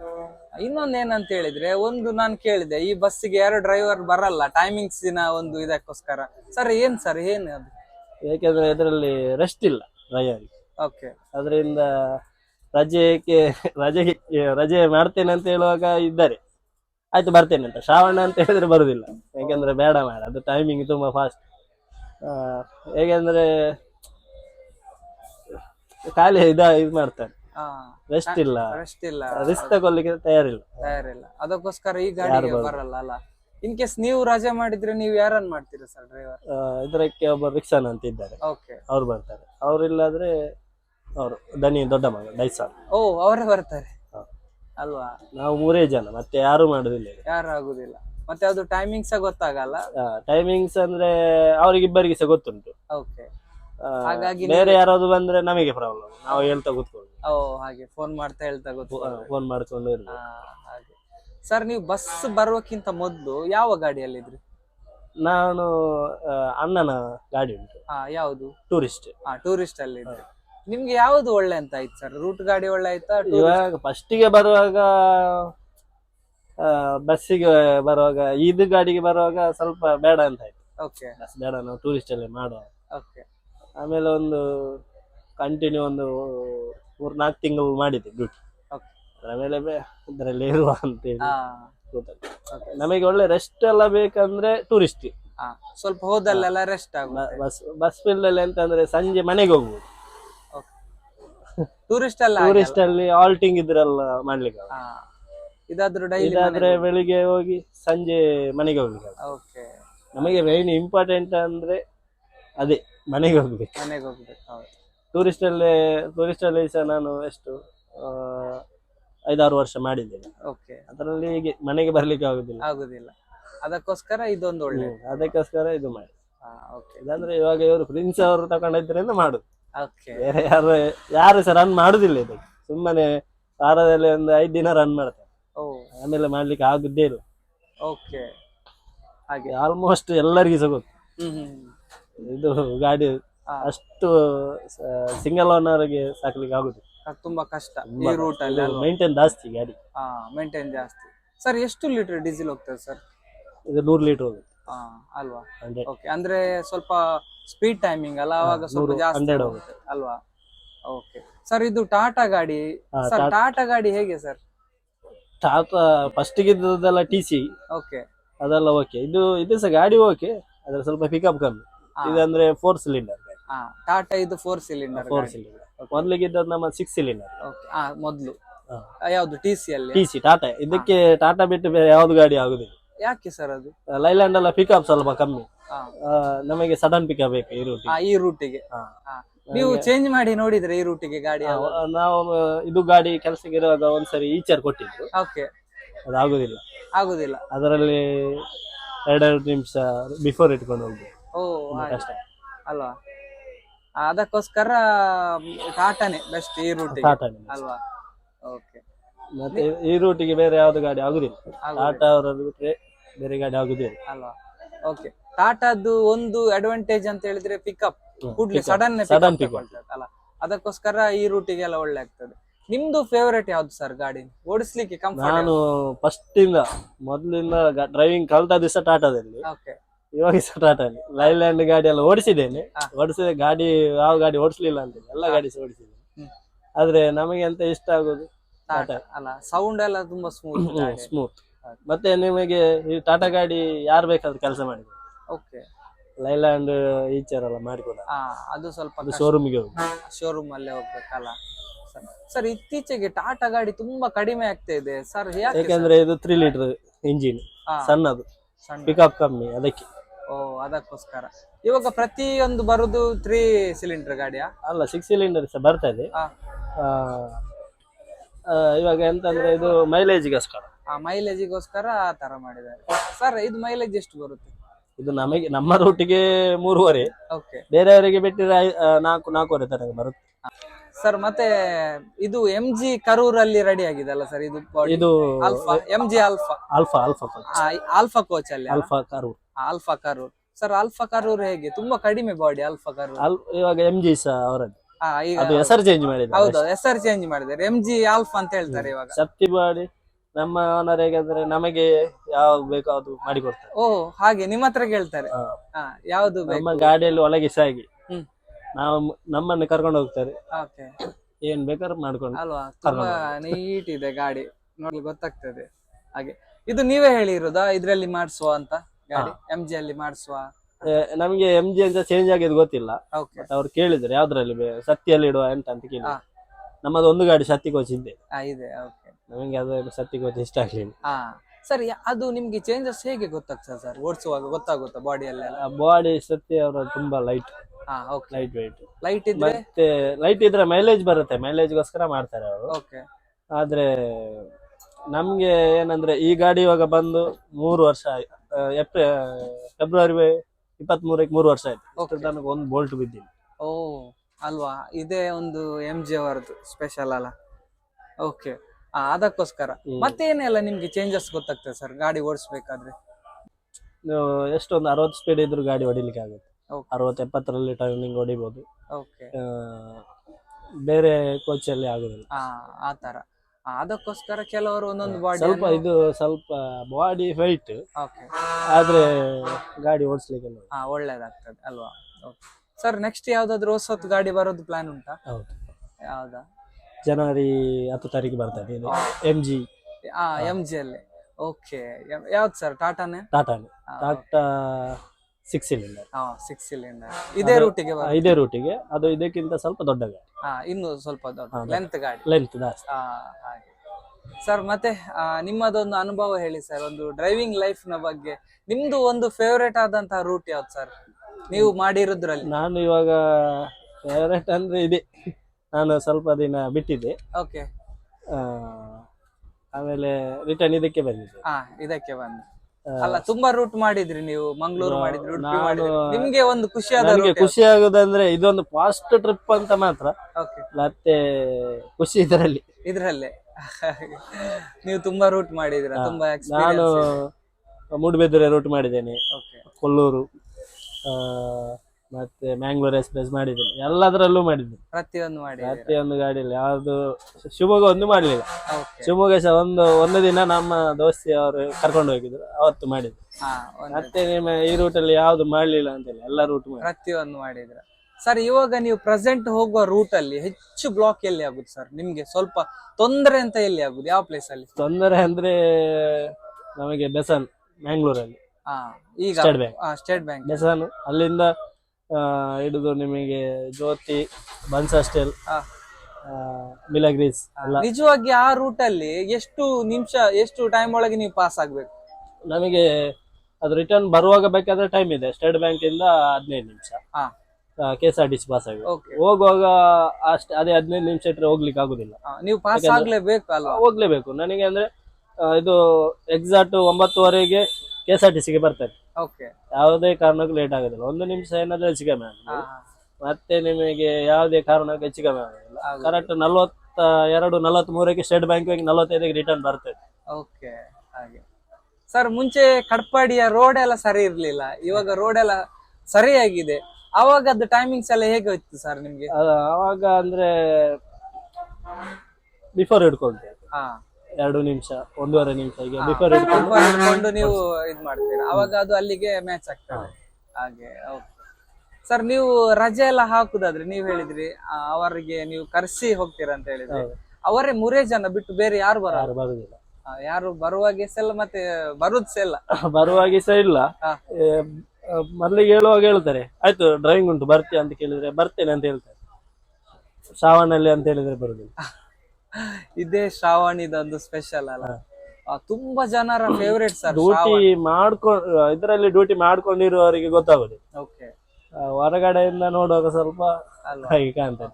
ಇನ್ನೊಂದ್ ಏನಂತ ಹೇಳಿದ್ರೆ ಒಂದು ನಾನು ಕೇಳಿದೆ ಈ ಬಸ್ಸಿಗೆ ಯಾರು ಡ್ರೈವರ್ ಬರಲ್ಲ ಟೈಮಿಂಗ್ಸ್ ದಿನ ಒಂದು ಇದಕ್ಕೋಸ್ಕರ. ಸರ್ ಏನ್ ಸರ್ ಏನು ಅದು? ಯಾಕೆಂದ್ರೆ ಇದರಲ್ಲಿ ರೆಸ್ಟ್ ಇಲ್ಲ. ಡ್ರೈವರಿಗೆ ಓಕೆ. ಅದರಿಂದ ರಜೆಗೆ ರಜೆಗೆ ರಜೆ ಮಾಡ್ತೇನೆ ಅಂತ ಹೇಳುವಾಗ ಇದ್ದಾರೆ. ಆಯ್ತು ಬರ್ತೇನೆ ಅಂತ. ಶ್ರಾವಣ ಅಂತ ಹೇಳಿದ್ರೆ ಬರುದಿಲ್ಲ. ಯಾಕೆಂದ್ರೆ ಬೇಡ ಮಾಡ ಅದು ಟೈಮಿಂಗ್ ತುಂಬಾ ಫಾಸ್ಟ್ ಹೇಗೆಂದ್ರೆ ಖಾಲಿ ಇದ ಇದು ಮಾಡ್ತಾರೆ. ರೆಸ್ಟ್ ಇಲ್ಲ. ರೆಸ್ಟ್ ಇಲ್ಲ. ರಿಸ್ಕ್ ತಗೊಳ್ಳಿಕ್ಕೆ ತಯಾರಿಲ್ಲ. ತಯಾರಿಲ್ಲ. ಅದಕ್ಕೋಸ್ಕರ ಈ ಗಾಡಿಗೆ ಬರಲ್ಲ ಅಲ್ಲ? ಇನ್ ಕೇಸ್ ನೀವು ರಜೆ ಮಾಡಿದ್ರೆ ನೀವು ಯಾರನ್ನ ಮಾಡ್ತೀರಾ ಸರ್ ಡ್ರೈವರ್ ಇದಕ್ಕೆ ಒಬ್ಬ ರಿಕ್ಷಾನ್ ಅಂತ ಇದ್ದಾರೆ. ಓಕೆ ಅವ್ರು ಬರ್ತಾರೆ. ಅವ್ರಿಲ್ಲಾದ್ರೆ ಅವರು ದನಿ ದೊಡ್ಡ ಮಗ ಡೈಸಾನ್ ಓ ಅವರೇ ಬರ್ತಾರೆ. ಅಲ್ವಾ? ನಾವು ಮೂರೇ ಜನ ಮತ್ತೆ ಯಾರು ಮಾಡುದಿಲ್ಲ ಈಗ. ಯಾರು ಆಗುದಿಲ್ಲ. ಮತ್ತೆ ಅದು ಟೈಮಿಂಗ್ಸ್ ಗೊತ್ತಾಗಲ್ಲ? ಟೈಮಿಂಗ್ಸ್ ಅಂದ್ರೆ ಅವರಿಗಿಬ್ಬರಿಗೆ ಸಹ ಗೊತ್ತುಂಟು. ಓಕೆ ಆ, ಹಾಗಾಗಿ ಬೇರೆ ಯಾರಾದ್ರು ಬಂದ್ರೆ ನಮಗೆ ಪ್ರಾಬ್ಲಮ್ ನಾವು ಹೇಳ್ತಾ ಕೂತ್ಕೊಂಡು ಓ ಹಾಗೆ ಫೋನ್ ಮಾಡ್ತಾ ಹೇಳ್ತಾ ಗೊತ್ತು ಫೋನ್ ಮಾಡ್ಕೊಂಡು ಇರ್ಬೇಕು. ಹಾಗೆ. ಸರ್ ನೀವು ಬಸ್ ಬರುವಕ್ಕಿಂತ ಮೊದಲು ಯಾವ ಗಾಡಿಯಲ್ಲಿದ್ರಿ? ನಾನು ಆ, ಅಣ್ಣನ ಗಾಡಿ ಉಂಟು. ಹಾ ಯಾವುದು? ಟೂರಿಸ್ಟ್ ಹಾ ಟೂರಿಸ್ಟ್ ಅಲ್ಲಿ ಇದ್ರಿ. ನಿಮ್ಗೆ ಯಾವ್ದು ಒಳ್ಳೆ ಅಂತ ಆಯ್ತು ಸರ್ ರೂಟ್ ಗಾಡಿ ಒಳ್ಳೆ ಆಯ್ತಾ ಇವಾಗ ಫಸ್ಟಿಗೆ ಬರುವಾಗ ಬಸ್ಸಿಗೆ ಬರುವಾಗ ಇದು ಗಾಡಿಗೆ ಬರುವಾಗ ಸ್ವಲ್ಪ ಬೇಡ ಅಂತ ಆಯ್ತು. ಓಕೆ ಬಸ್ ಬೇಡ ನಾವು ಟೂರಿಸ್ಟ್ ಅಲ್ಲಿ ಮಾಡುವ. ಓಕೆ ಆಮೇಲೆ ಒಂದು ಕಂಟಿನ್ಯೂ ಒಂದು ಮೂರ್ ನಾಲ್ಕು ತಿಂಗಳು ಮಾಡಿದ್ದೆ ಡ್ಯೂಟಿ ಓಕೆ ಆಮೇಲೆ ಇದರಲ್ಲಿ ಕೂತದ್ದು. ನಮಗೆ ಒಳ್ಳೆ ರೆಸ್ಟ್ ಎಲ್ಲ ಬೇಕಂದ್ರೆ ಟೂರಿಸ್ಟ್ ಸ್ವಲ್ಪ ಹೋದಲ್ಲೆಲ್ಲ ರೆಸ್ಟ್ ಆಗುತ್ತೆ. ಬಸ್ ಬಸ್ ಫೀಲ್ಡ್ ಅಲ್ಲಿ ಅಂತಂದ್ರೆ ಸಂಜೆ ಮನೆಗೆ ಹೋಗ್ಬೋದು. ಟೂರಿಸ್ಟ್ ಅಲ್ಲ ಟೂರಿಸ್ಟ್ ಅಲ್ಲಿ ಆಲ್ಟಿಂಗ್ ಇದ್ರೆಲ್ಲ ಮಾಡ್ಲಿಕ್ಕೆ ಇದಾದ್ರೂ ಡೈಲಿ ಇದಾದ್ರೆ ಬೆಳಿಗ್ಗೆ ಹೋಗಿ ಸಂಜೆ ಮನೆಗೆ ಹೋಗ್ಲಿಕ್ಕೆ ಓಕೆ ನಮಗೆ ಮೇನ್ ಇಂಪಾರ್ಟೆಂಟ್ ಅಂದ್ರೆ ಅದೇ ಮನೆಗೆ ಹೋಗ್ಬೇಕು. ಮನೆಗೆ ಹೋಗ್ಬೇಕು ಟೂರಿಸ್ಟ್ ಅಲ್ಲೇ ಟೂರಿಸ್ಟ್ ಅಲ್ಲಿ ಸಹ ನಾನು ಎಷ್ಟು ಆ, ಐದಾರು ವರ್ಷ ಮಾಡಿದ್ದೇನೆ. ಓಕೆ ಅದರಲ್ಲಿ ಹೀಗೆ ಮನೆಗೆ ಬರ್ಲಿಕ್ಕೆ ಆಗುದಿಲ್ಲ. ಆಗುದಿಲ್ಲ. ಅದಕ್ಕೋಸ್ಕರ ಇದೊಂದು ಒಳ್ಳೆ. ಹ್ಮ್. ಅದಕ್ಕೋಸ್ಕರ ಇದು ಮಾಡಿ ಓಕೆ ಇದಂದ್ರೆ ಇವಾಗ ಇವರು ಪ್ರಿನ್ಸ್ ಅವರು ತಗೊಂಡಿದ್ರಿಂದ ಮಾಡುದು. ಓಕೆ ಬೇರೆ ಯಾರು ಯಾರು ಸಹ ರನ್ ಮಾಡುದಿಲ್ಲ ಇದಕ್ಕೆ ಸುಮ್ಮನೆ ವಾರದಲ್ಲಿ ಒಂದು ಐದು ದಿನ ರನ್ ಮಾಡ್ತಾರೆ. ಓ. ಆಮೇಲೆ ಮಾಡ್ಲಿಕ್ಕೆ ಆಗುದೇ ಇಲ್ಲ. ಓಕೆ ಹಾಗೆ. ಆಲ್ಮೋಸ್ಟ್ ಎಲ್ಲರಿಗೂ ಸಹ ಗೊತ್ತು. ಹ್ಮ್ ಹ್ಮ್ ಇದು ಗಾಡಿ ಹಾ. ಅಷ್ಟು ಸಿಂಗಲ್ ಓನರ್ಗೆ ಸಾಕ್ಲಿಕ್ಕೆ ಆಗುದು ಅದು ತುಂಬಾ ಕಷ್ಟ. ಈ ರೂಟ್ ಅಲ್ಲಿ ಅಲ್ವಾ? ಮೇಂಟೈನ್ ಜಾಸ್ತಿ ಗಾಡಿ. ಹಾ ಮೇಂಟೈನ್ ಜಾಸ್ತಿ. ಸರ್ ಎಷ್ಟು ಲೀಟರ್ ಡೀಸೆಲ್ ಹೋಗ್ತದೆ ಸರ್ ಇದು ನೂರು ಲೀಟರ್ ಹೋಗುತ್ತೆ. ಹಾ ಅಲ್ವಾ? ಹಂಡ್ರೆಡ್. ಓಕೆ ಅಂದ್ರೆ ಸ್ವಲ್ಪ ಸ್ಪೀಡ್ ಟೈಮಿಂಗ್ ಅಲ್ಲ ಅವಾಗ ಸ್ವಲ್ಪ ನೂರು, ಜಾಸ್ತಿ 100 ಹೋಗುತ್ತೆ ಅಲ್ವಾ? ಓಕೆ ಸರ್ ಇದು ಟಾಟಾ ಗಾಡಿ. ಹಾ, ಸರ್ ಟಾಟಾ- ಟಾಟಾ ಗಾಡಿ ಹೇಗೆ ಸರ್ ಟಾಟಾ ಫಸ್ಟಿಗೆ ಇದ್ದದೆಲ್ಲ ಟಿ ಸಿ ಓಕೆ ಅದೆಲ್ಲ ಓಕೆ ಇದು ಇದು ಸಹ ಗಾಡಿ ಓಕೆ ಅದ್ರ ಸ್ವಲ್ಪ ಪಿಕಪ್ ಕಮ್ಮಿ. ಇದಂದ್ರೆ ಫೋರ್ ಸಿಲಿಂಡರ್ ಹಾ ಟಾಟಾ ಇದು ಫೋರ್ ಸಿಲಿಂಡರ್ ಫೋರ್ ಸಿಲಿಂಡರ್ ಮೊದ್ಲಿಗೆ ಇದ್ದದ್ದು ನಮ್ಮ ಸಿಕ್ಸ್ ಸಿಲಿಂಡರ್ ಓಕೆ ಆ ಮೊದ್ಲು. ಯಾವ್ದು? ಟಿ ಸಿ ಅಲ್ಲಿ? ಟಿ ಸಿ ಟಾಟಾ ಇದಕ್ಕೆ ಟಾಟಾ ಬಿಟ್ಟು ಬೇರೆ ಯಾವ್ದು ಗಾಡಿ ಆಗುದಿಲ್ಲ. ಯಾಕೆ ಸರ್ ಅದು? ಲೈಲ್ಯಾಂಡ್ ಎಲ್ಲ ಪಿಕಪ್ ಸ್ವಲ್ಪ ಕಮ್ಮಿ. ಹಾ. ಆ, ನಮಗೆ ಸಡನ್ ಪಿಕಪ್ ಬೇಕು ಈ ರೂಟ್ ಆ, ಈ ರೂಟಿಗೆ ಹಾ. ನೀವು ಚೇಂಜ್ ಮಾಡಿ ನೋಡಿದ್ರೆ ಈ ರೂಟಿಗೆ ಗಾಡಿ ನಾವು ಆ, ಇದು ಗಾಡಿ ಕೆಲಸಕ್ಕೆ ಇರುವಾಗ ಒಂದ್ಸರಿ ಈಚರ್ ಕೊಟ್ಟಿದ್ರು ಓಕೆ ಅದು ಆಗುದಿಲ್ಲ. ಆಗುದಿಲ್ಲ. ಅದರಲ್ಲಿ ಎರಡೆರಡು ನಿಮಿಷ ಬಿಫೋರ್ ಇಟ್ಕೊಂಡು ಹೋಗ್ಬೇಕು. ಓ ತುಂಬಾ ಹಾಗೆ. ಕಷ್ಟ. ಅಲ್ವಾ? ಅದಕ್ಕೋಸ್ಕರ ಟಾಟಾನೇ ಬೆಸ್ಟ್ ಈ ರೂಟಿಗೆ ಟಾಟಾ ಅಲ್ವಾ? ಓಕೆ ಮತ್ತೆ ಈ ರೂಟಿಗೆ ಬೇರೆ ಯಾವ್ದು ಗಾಡಿ ಆಗುದಿಲ್ಲ. ಟಾಟಾ ಅವರದ್ದು ಬಿಟ್ರೆ ಬೇರೆ ಗಾಡಿ ಆಗುದಿಲ್ಲ. ಅಲ್ವಾ? ಓಕೆ ಟಾಟಾದ್ದು ಒಂದು ಅಡ್ವಾಂಟೇಜ್ ಅಂತ ಹೇಳಿದ್ರೆ ಪಿಕಪ್ ಕೂಡ್ಲಿ ಸಡನ್ ಸಡನ್. ಅಲ್ಲ ಅದಕ್ಕೋಸ್ಕರ ಈ ರೂಟಿಗೆಲ್ಲ ಒಳ್ಳೆ ಆಗ್ತದೆ ನಿಮ್ದು ಫೇವರೇಟ್ ಯಾವ್ದು ಸರ್ ಗಾಡಿ? ಓಡಿಸ್ಲಿಕ್ಕೆ ನಾನು ಫಸ್ಟ್ ಇಂದ ಮೊದ್ಲಿಂದ ಡ್ರೈವಿಂಗ್ ಕಲ್ತ ದಿವಸ ಟಾಟಾದಲ್ಲಿ. ಓಕೆ ಇವಾಗ ಸಹ ಟಾಟಾಲಿ ಲೈಲ್ಯಾಂಡ್ ಗಾಡಿ ಎಲ್ಲ ಓಡಿಸಿದ್ದೇನೆ. ಓಡಿಸಿದೆ ಗಾಡಿ ಯಾವ ಗಾಡಿ ಓಡಿಸ್ಲಿಲ್ಲ ಅಂತ. ಎಲ್ಲ ಗಾಡಿ ಓಡಿಸಿದೆ. ಓಡಿಸಿದ್ದೇನೆ ಆದ್ರೆ ನಮಗೆ ಅಂತ ಇಷ್ಟ ಆಗೋದು? ಟಾಟಾ. ಅಲ್ಲ ಸೌಂಡ್ ಎಲ್ಲ ತುಂಬಾ ಸ್ಮೂತ್ ಸ್ಮೂತ್ ಮತ್ತೆ ನಿಮಗೆ ಈ ಟಾಟಾ ಗಾಡಿ ಯಾರು ಬೇಕಾದ್ರೂ ಕೆಲಸ ಮಾಡಿ ಓಕೆ ಲೈಲ್ಯಾಂಡ್ ಈಚರ್ ಎಲ್ಲ ಮಾಡಿಕೊಡ ಆ ಅದು ಸ್ವಲ್ಪ ಶೋರೂಮ್ಗೆ ಹೋಗಿ ಶೋರೂಮ್ ಅಲ್ಲೇ ಹೋಗ್ಬೇಕಲ್ಲ. ಸರ್ ಇತ್ತೀಚೆಗೆ ಟಾಟಾ ಗಾಡಿ ತುಂಬಾ ಕಡಿಮೆ ಆಗ್ತಾ ಇದೆ. ಸರ್ ಯಾಕೆಂದ್ರೆ ಇದು ತ್ರೀ ಲೀಟರ್ ಇಂಜಿನ್ ಸಣ್ಣದು. ಪಿಕಪ್ ಕಮ್ಮಿ ಅದಕ್ಕೆ. ಓ ಅದಕ್ಕೋಸ್ಕರ. ಇವಾಗ ಪ್ರತಿಯೊಂದು ಬರುದು ತ್ರೀ ಸಿಲಿಂಡರ್ ಗಾಡಿಯಾ? ಅಲ್ಲ ಸಿಕ್ಸ್ ಸಿಲಿಂಡರ್ ಸಹ ಬರ್ತಾ ಇದೆ. ಆ, ಆ, ಇವಾಗ ಎಂತಂದ್ರೆ ಇದು ಮೈಲೇಜ್ಗೋಸ್ಕರ ಆ ಮೈಲೇಜಿಗೋಸ್ಕರ ಆ ತರ ಮಾಡಿದ್ದಾರೆ. ಸರ್ ಇದು ಮೈಲೇಜ್ ಎಷ್ಟು ಬರುತ್ತೆ? ಇದು ನಮಗೆ ನಮ್ಮ ರೂಟಿಗೆ ಮೂರುವರೆ. ಓಕೆ ಬೇರೆಯವರಿಗೆ ಬಿಟ್ಟಿದ್ರೆ ಐ- ಆ, ನಾಲ್ಕು ನಾಲ್ಕೂವರೆ ತನಕ ಬರುತ್ತೆ. ಸರ್ ಮತ್ತೆ ಇದು ಎಂ ಜಿ ಕರೂರಲ್ಲಿ ರೆಡಿ ಆಗಿದೆ ಅಲ್ಲ ಸರ್ ಇದು ಇದು alpha M G alpha alpha alpha ಆ, ಆಲ್ಫಾ ಕೋಚ್ ಅಲ್ಲಿ? ಆಲ್ಫಾ ಕಾರು ಆ, alpha Karur sir alpha Karur ಹೇಗೆ? ತುಂಬಾ ಕಡಿಮೆ ಬಾಡಿ ಆಲ್ಫಾ ಕರೂರ್ ಅಲ್ ಇವಾಗ ಎಂ ಜಿ ಸಹ ಅವರದ್ದು. ಆ, ಈಗ ಅದು ಹೆಸರು ಚೇಂಜ್ ಮಾಡಿದ್ರೆ ಹೌದು ಹೆಸರು ಚೇಂಜ್ ಮಾಡಿದ್ದಾರೆ. ಎಂ ಜಿ ಆಲ್ಫಾ ಅಂತ ಹೇಳ್ತಾರೆ ಇವಾಗ. ಸತ್ತಿ ಬಾಡಿ ನಮ್ಮ ಓನರ್ ಹೇಗಂದ್ರೆ ನಮಗೆ ಯಾವ್ದು ಬೇಕೋ ಅದು ಮಾಡಿಕೊಡ್ತಾರೆ ಓ ಹಾಗೆ ನಿಮ್ಮ ಹತ್ರ ಕೇಳ್ತಾರೆ. ಹಾ. ಹಾ ಯಾವ್ದು ಬೇಕು? ನಮ್ಮ ಗಾಡಿಯಲ್ಲಿ ಒಳಗೆ ಸಾಗಿ. ಹ್ಮ್. ನಾವು ನಮ್ಮನ್ನು ಕರ್ಕೊಂಡು ಹೋಗ್ತಾರೆ. ಓಕೆ. ಏನ್ ಬೇಕಾದ್ರೂ ಮಾಡ್ಕೊಂಡು ಅಲ್ವಾ? ತುಂಬಾ ನೀಟ್ ಇದೆ ಗಾಡಿ. ನೋಡ್ಲಿಕ್ಕೆ ಗೊತ್ತಾಗ್ತದೆ. ಹಾಗೆ. ಇದು ನೀವೇ ಹೇಳಿರೋದಾ? ಇದ್ರಲ್ಲಿ ಮಾಡಿಸುವ ಅಂತ? ಗಾಡಿ ಎಂ ಜಿ ಅಲ್ಲಿ ಮಾಡಿಸುವ ನಮ್ಗೆ ಎಂ ಜಿ ಅಂತ ಚೇಂಜ್ ಆಗಿದ್ದು ಗೊತ್ತಿಲ್ಲ. ಓಕೆ ಅವ್ರು ಕೇಳಿದ್ರು ಯಾವ್ದ್ರಲ್ಲಿ ಬೇ- ಸತ್ತಿಯಲ್ಲಿ ಇಡುವ ಎಂತ ಅಂತ ಕೇಳಿ ಹಾ. ನಮ್ಮದು ಒಂದು ಗಾಡಿ ಸತ್ತಿ ಕೋಚ್ ಇದ್ದೆ ಇದೆ ಓಕೆ ನಮಗೆ ಅದು ಸತ್ತಿ ಕೋಚ್ ಇಷ್ಟ ಆಗ್ಲಿಲ್ಲ. ಹಾ. ಸರಿ ಅದು ನಿಮ್ಗೆ ಚೇಂಜಸ್ ಹೇಗೆ ಗೊತ್ತಾಗ್ತದೆ ಸರ್? ಓಡಿಸುವಾಗ ಗೊತ್ತಾಗುತ್ತಾ ಬಾಡಿಯಲ್ಲೆಲ್ಲ ಬಾಡಿ ಸತ್ಯ ಅವರ ತುಂಬಾ ಲೈಟ್ ಹಾ ಓಕೆ ಲೈಟ್ ವೈಟ್ ಲೈಟ್ ಇದ್ರೆ? ಮತ್ತೆ ಲೈಟ್ ಇದ್ರೆ ಮೈಲೇಜ್ ಬರುತ್ತೆ ಮೈಲೇಜ್ಗೋಸ್ಕರ ಮಾಡ್ತಾರೆ ಅವರು. ಓಕೆ ಆದ್ರೆ ನಮ್ಗೆ ಏನಂದ್ರೆ ಈ ಗಾಡಿ ಇವಾಗ ಬಂದು ಮೂರು ವರ್ಷ ಏಪ್ರಿಲ್ ಫೆಬ್ರವರಿ ಇಪ್ಪತ್ತ್ ಮೂರಕ್ಕೆ ಮೂರು ವರ್ಷ ಆಯ್ತು. ನನಗೆ Okay. ತನಕ ಒಂದು ಬೋಲ್ಟ್ ಬಿದ್ದೀನಿ ಓ ಅಲ್ವಾ? ಇದೇ ಒಂದು ಎಂ ಜಿ ಅವರದ್ದು ಸ್ಪೆಷಲ್ ಅಲ್ಲ? ಓಕೆ ಅದಕ್ಕೋಸ್ಕರ. ಹ್ಮ್. ಮತ್ತೇನೆಲ್ಲ ನಿಮ್ಗೆ ಚೇಂಜಸ್ ಗೊತ್ತಾಗ್ತದೆ ಸರ್ ಗಾಡಿ ಓಡಿಸ್ಬೇಕಾದ್ರೆ. ನೀವು ಎಷ್ಟೊಂದು ಅರವತ್ತು ಸ್ಪೀಡ್ ಇದ್ರೂ ಗಾಡಿ ಹೊಡಿಲಿಕ್ಕೆ ಆಗುತ್ತೆ. Okay. ಅರವತ್ತು ಎಪ್ಪತ್ತರಲ್ಲಿ ಟರ್ನಿಂಗ್ ಹೊಡಿಬೋದು. ಓಕೆ ಆ, ಬೇರೆ ಕೋಚಲ್ಲಿ ಆಗುದಿಲ್ಲ. ಆ ಆ ತರ. ಅದಕ್ಕೋಸ್ಕರ ಕೆಲವರು ಒಂದೊಂದು ಬಾಡಿ ಸ್ವಲ್ಪ ಇದು ಸ್ವಲ್ಪ ಬಾಡಿ ವೈಟ್ ಓಕೆ ಆದ್ರೆ ಗಾಡಿ ಓಡಿಸ್ಲಿಕ್ಕೆ ಹಾ ಒಳ್ಳೇದಾಗ್ತದೆ ಅಲ್ವಾ? ಸರ್ ನೆಕ್ಸ್ಟ್ ಯಾವ್ದಾದ್ರು ಹೊಸತ್ತು ಗಾಡಿ ಬರೋದು ಪ್ಲಾನ್ ಉಂಟಾ? ಹೌದು. ಯಾವ್ದಾ? ಜನವರಿ ಹತ್ತು ತಾರೀಕು ಬರ್ತದೆ ಇದು ಎಂ ಜಿ ಆ ಎಂ ಜಿ ಅಲ್ಲಿ. ಓಕೆ ಯಾವ್ದು ಸರ್ ಟಾಟಾನೇ ಟಾಟಾನೆ ಟಾಟಾ ಸಿಕ್ಸ್ ಸಿಲಿಂಡರ್ ಹಾ ಸಿಕ್ಸ್ ಸಿಲಿಂಡರ್ ಇದೇ ರೂಟಿಗೆ ಬರೋದು ಇದೇ ರೂಟಿಗೆ ಅದು ಇದಕ್ಕಿಂತ ಸ್ವಲ್ಪ ದೊಡ್ಡ ಗಾಡಿ ಹಾ ಇನ್ನು ಸ್ವಲ್ಪ ದೊಡ್ಡ ಲೆಂತ್ ಗಾಡಿ. ಲೆಂತ್ ಜಾಸ್ತಿ. ಆ, ಹಾಗೆ. ಸರ್ ಮತ್ತೆ ಆ, ನಿಮ್ಮದೊಂದು ಅನುಭವ ಹೇಳಿ ಸರ್ ಒಂದು ಡ್ರೈವಿಂಗ್ ಲೈಫ್ನ ಬಗ್ಗೆ. ನಿಮ್ದು ಒಂದು ಫೇವರೇಟ್ ಆದಂತಹ ರೂಟ್ ಯಾವ್ದು ಸರ್ ನೀವು ಮಾಡಿರೋದ್ರಲ್ಲಿ. ನಾನು ಇವಾಗ ಫೇವರೇಟ್ ಅಂದ್ರೆ ಇದೆ. ನಾನು ಸ್ವಲ್ಪ ದಿನ ಬಿಟ್ಟಿದ್ದೆ. ಓಕೆ ಆ, ಆಮೇಲೆ ರಿಟರ್ನ್ ಇದಕ್ಕೆ ಬಂದಿದ್ದೆ. ಹಾ ಇದಕ್ಕೆ ಬಂದು. ಅಲ್ಲ ತುಂಬಾ ರೂಟ್ ಮಾಡಿದ್ರಿ ನೀವು. ಮಂಗಳೂರು ಮಾಡಿದ್ರಿ ಉಡುಪಿ ನಾನು- ಮಾಡಿದ್ರಿ. ನಿಮ್ಗೆ ಒಂದು ಖುಷಿ ನನಗೆ ರೂಟ್ ಖುಷಿ ಆಗುದಂದ್ರೆ ಇದೊಂದು ಫಾಸ್ಟ್ ಟ್ರಿಪ್ ಅಂತ ಮಾತ್ರ. ಓಕೆ ಮತ್ತೆ ಖುಷಿ ಇದರಲ್ಲಿ. ಇದ್ರಲ್ಲೇ. ನೀವು ತುಂಬಾ ರೂಟ್ ಮಾಡಿದ್ರ. ತುಂಬಾ ನಾನು ಮೂಡುಬೆದ್ರೆ ರೂಟ್ ಮಾಡಿದ್ದೇನೆ. ಓಕೆ ಕೊಲ್ಲೂರು. ಆ, ಮತ್ತೆ ಮ್ಯಾಂಗ್ಳೂರ್ ಎಕ್ಸ್ಪ್ರೆಸ್ ಮಾಡಿದ್ದೀನಿ. ಎಲ್ಲದರಲ್ಲೂ ಮಾಡಿದ್ದೀನಿ. ಪ್ರತಿಯೊಂದು ಮಾಡಿ ಪ್ರತಿಯೊಂದು ಗಾಡಿಯಲ್ಲಿ. ಯಾವ್ದು ಶಿವಮೊಗ್ಗ ಒಂದು ಮಾಡ್ಲಿಲ್ಲ. ಶಿವಮೊಗ್ಗ ಸಹ ಒಂದು ಒಂದು ದಿನ ನಮ್ಮ ದೋಸ್ತಿ ಅವರು ಕರ್ಕೊಂಡು ಹೋಗಿದ್ರು. ಅವತ್ತು ಮಾಡಿದ್ರು ಮತ್ತೆ ನಿಮ್ಮ ಈ ರೂಟಲ್ಲಿ ಯಾವ್ದು ಮಾಡ್ಲಿಲ್ಲ ಅಂತೇಳಿ ಎಲ್ಲ ರೂಟ್ ಪ್ರತಿಯೊಂದು ಮಾಡಿದ್ರ ಸರ್ ಇವಾಗ ನೀವು ಪ್ರೆಸೆಂಟ್ ಹೋಗುವ ರೂಟ್ ಅಲ್ಲಿ ಹೆಚ್ಚು ಬ್ಲಾಕ್ ಎಲ್ಲಿ ಆಗುದು ಸರ್ ನಿಮ್ಗೆ ಸ್ವಲ್ಪ ತೊಂದರೆ ಅಂತ ಎಲ್ಲಿ ಆಗುದು? ಯಾವ ಪ್ಲೇಸ್ ಅಲ್ಲಿ? ತೊಂದರೆ ಅಂದ್ರೆ ನಮಗೆ ಬೆಸನ್ ಮ್ಯಾಂಗ್ಳೂರಲ್ಲಿ ಈಗ ಸ್ಟೇಟ್ ಬ್ಯಾಂಕ್ ಸ್ಟೇಟ್ ಬ್ಯಾಂಕ್ ಬೆಸನ್ ಅಲ್ಲಿಂದ ಹಿಡಿದು ನಿಮಗೆ ಜ್ಯೋತಿ ಬನ್ಸ್ ಹಾಸ್ಟೆಲ್. ಮಿಲಗ್ರೀಸ್ ಅಲ್ಲ ನಿಜವಾಗಿ ಆ ರೂಟ್ ಅಲ್ಲಿ ಎಷ್ಟು ನಿಮಿಷ ಎಷ್ಟು ಟೈಮ್ ಒಳಗೆ ನೀವು ಪಾಸ್ ಆಗ್ಬೇಕು? ನಮಗೆ ಅದು ರಿಟರ್ನ್ ಬರುವಾಗ ಬೇಕಾದ್ರೆ ಟೈಮ್ ಇದೆ. ಸ್ಟೇಟ್ ಬ್ಯಾಂಕ್ ಇಂದ ಹದಿನೈದು ನಿಮಿಷ. ಹಾ. K S R T C pass ಆಗಿ ಹೋಗುವಾಗ ಅಷ್ಟೇ ಅದೇ ಹದಿನೈದು ನಿಮಿಷ ಇಟ್ಟರೆ ಹೋಗ್ಲಿಕ್ಕೆ ಆಗುದಿಲ್ಲ. ನೀವು ಪಾಸ್ ಯಾಕಂದ್ರೆ- ಆಗ್ಲೇಬೇಕು ಅಲ್ವಾ? ಹೋಗ್ಲೇಬೇಕು. ನನಗೆ ಅಂದ್ರೆ ಆ, ಇದು ಎಕ್ಸಾಕ್ಟ್ ಒಂಬತ್ತುವರೆಗೆ ಕೆ ಎಸ್ ಆರ್ ಟಿ ಸಿಗೆ ಬರ್ತೇನೆ ಯಾವುದೇ ಕಾರಣಕ್ಕೂ ಲೇಟ್ ಆಗುದಿಲ್ಲ. ಒಂದು ನಿಮಿಷ ಏನಾದ್ರೂ ಹೆಚ್ಚು ಕಮ್ಮಿ ಆಗುದಿಲ್ಲ. ಮತ್ತೆ ನಿಮಗೆ ಯಾವುದೇ ಕಾರಣಕ್ಕೂ ಹೆಚ್ಚು ಕಮ್ಮಿ ಆಗೋದಿಲ್ಲ. ಕರೆಕ್ಟ್ ನಲ್ವತ್ತ ಎರಡು ನಲವತ್ತ್ ಮೂರಕ್ಕೆ ಸ್ಟೇಟ್ ಬ್ಯಾಂಕ್ ನಲವತ್ತೈದಕ್ಕೆ ರಿಟರ್ನ್ ಬರ್ತದೆ ಓಕೆ ಹಾಗೆ. ಸರ್ ಮುಂಚೆ ಕಡ್ಪಾಡಿಯ ರೋಡ್ ಎಲ್ಲ ಸರಿ ಇರ್ಲಿಲ್ಲ. ಇವಾಗ ರೋಡ್ ಎಲ್ಲ ಸರಿಯಾಗಿದೆ. ಅವಾಗದ್ದು ಟೈಮಿಂಗ್ಸ್ ಎಲ್ಲ ಹೇಗೆ ಹೋಯ್ತು ಸರ್ ನಿಮ್ಗೆ? ಅವಾಗ ಅಂದ್ರೆ ಬಿಫೋರ್ ಹಿಡ್ಕೊಳ್ತೇವೆ ಹಾ. ಎರಡು ನಿಮಿಷ ಒಂದೂವರೆ ನಿಮಿಷ ಈಗ ಬಿಫೋರ್ ಹಿಡ್ಕೊಂಡು ಹಿಡ್ಕೊಂಡು ನೀವು ಇದು ಮಾಡ್ತೀರಾ. ಅವಾಗ ಅದು ಅಲ್ಲಿಗೆ ಮ್ಯಾಚ್ ಆಗ್ತದೆ. ಹಾಗೆ ಸರ್ ನೀವು ರಜೆ ಎಲ್ಲ ಹಾಕುದಾದ್ರೆ ನೀವು ಹೇಳಿದ್ರಿ ಆ, ಅವರಿಗೆ ನೀವು ಕರೆಸಿ ಹೋಗ್ತೀರಾ ಅಂತ ಹೇಳಿದ್ರಿ. ಅವರೇ ಮೂರೇ ಜನ ಬಿಟ್ಟು ಬೇರೆ ಯಾರು ಬರ ಯಾರು ಬರುದಿಲ್ಲ. ಯಾರು ಬರುವಾಗೆ ಸೆಲ್ಲ ಮತ್ತೆ ಬರುದ್ ಸೆಲ್ಲ ಬರುವಾಗ ಸಹ ಇಲ್ಲ. ಹಾ. ಏ, ಆ, ಮೊದ್ಲಿಗೆ ಹೇಳುವಾಗ ಹೇಳ್ತಾರೆ ಆಯ್ತು ಡ್ರೈವಿಂಗ್ ಉಂಟು ಬರ್ತೀಯ? ಅಂತ ಕೇಳಿದ್ರೆ ಬರ್ತೇನೆ ಅಂತ ಹೇಳ್ತಾರೆ. ಶ್ರಾವಣಲ್ಲಿ ಅಂತ ಹೇಳಿದ್ರೆ ಬರುದಿಲ್ಲ. ಇದೇ ಶ್ರಾವಣಿದೊಂದು ಸ್ಪೆಷಲ್ ಅಲ್ಲ. ಆ, ತುಂಬಾ ಜನರ ಫೇವರೇಟ್ ಸರ್ ಡ್ಯೂಟಿ ಮಾಡ್ಕೊಂಡು ಇದರಲ್ಲಿ ಡ್ಯೂಟಿ ಮಾಡ್ಕೊಂಡಿರುವವರಿಗೆ ಗೊತ್ತಾಗುದು. ಓಕೆ ಹೊರಗಡೆಯಿಂದ ನೋಡುವಾಗ ಸ್ವಲ್ಪ ಅಲ್ವಾ? ಹಾಗೆ ಕಾಣ್ತದೆ.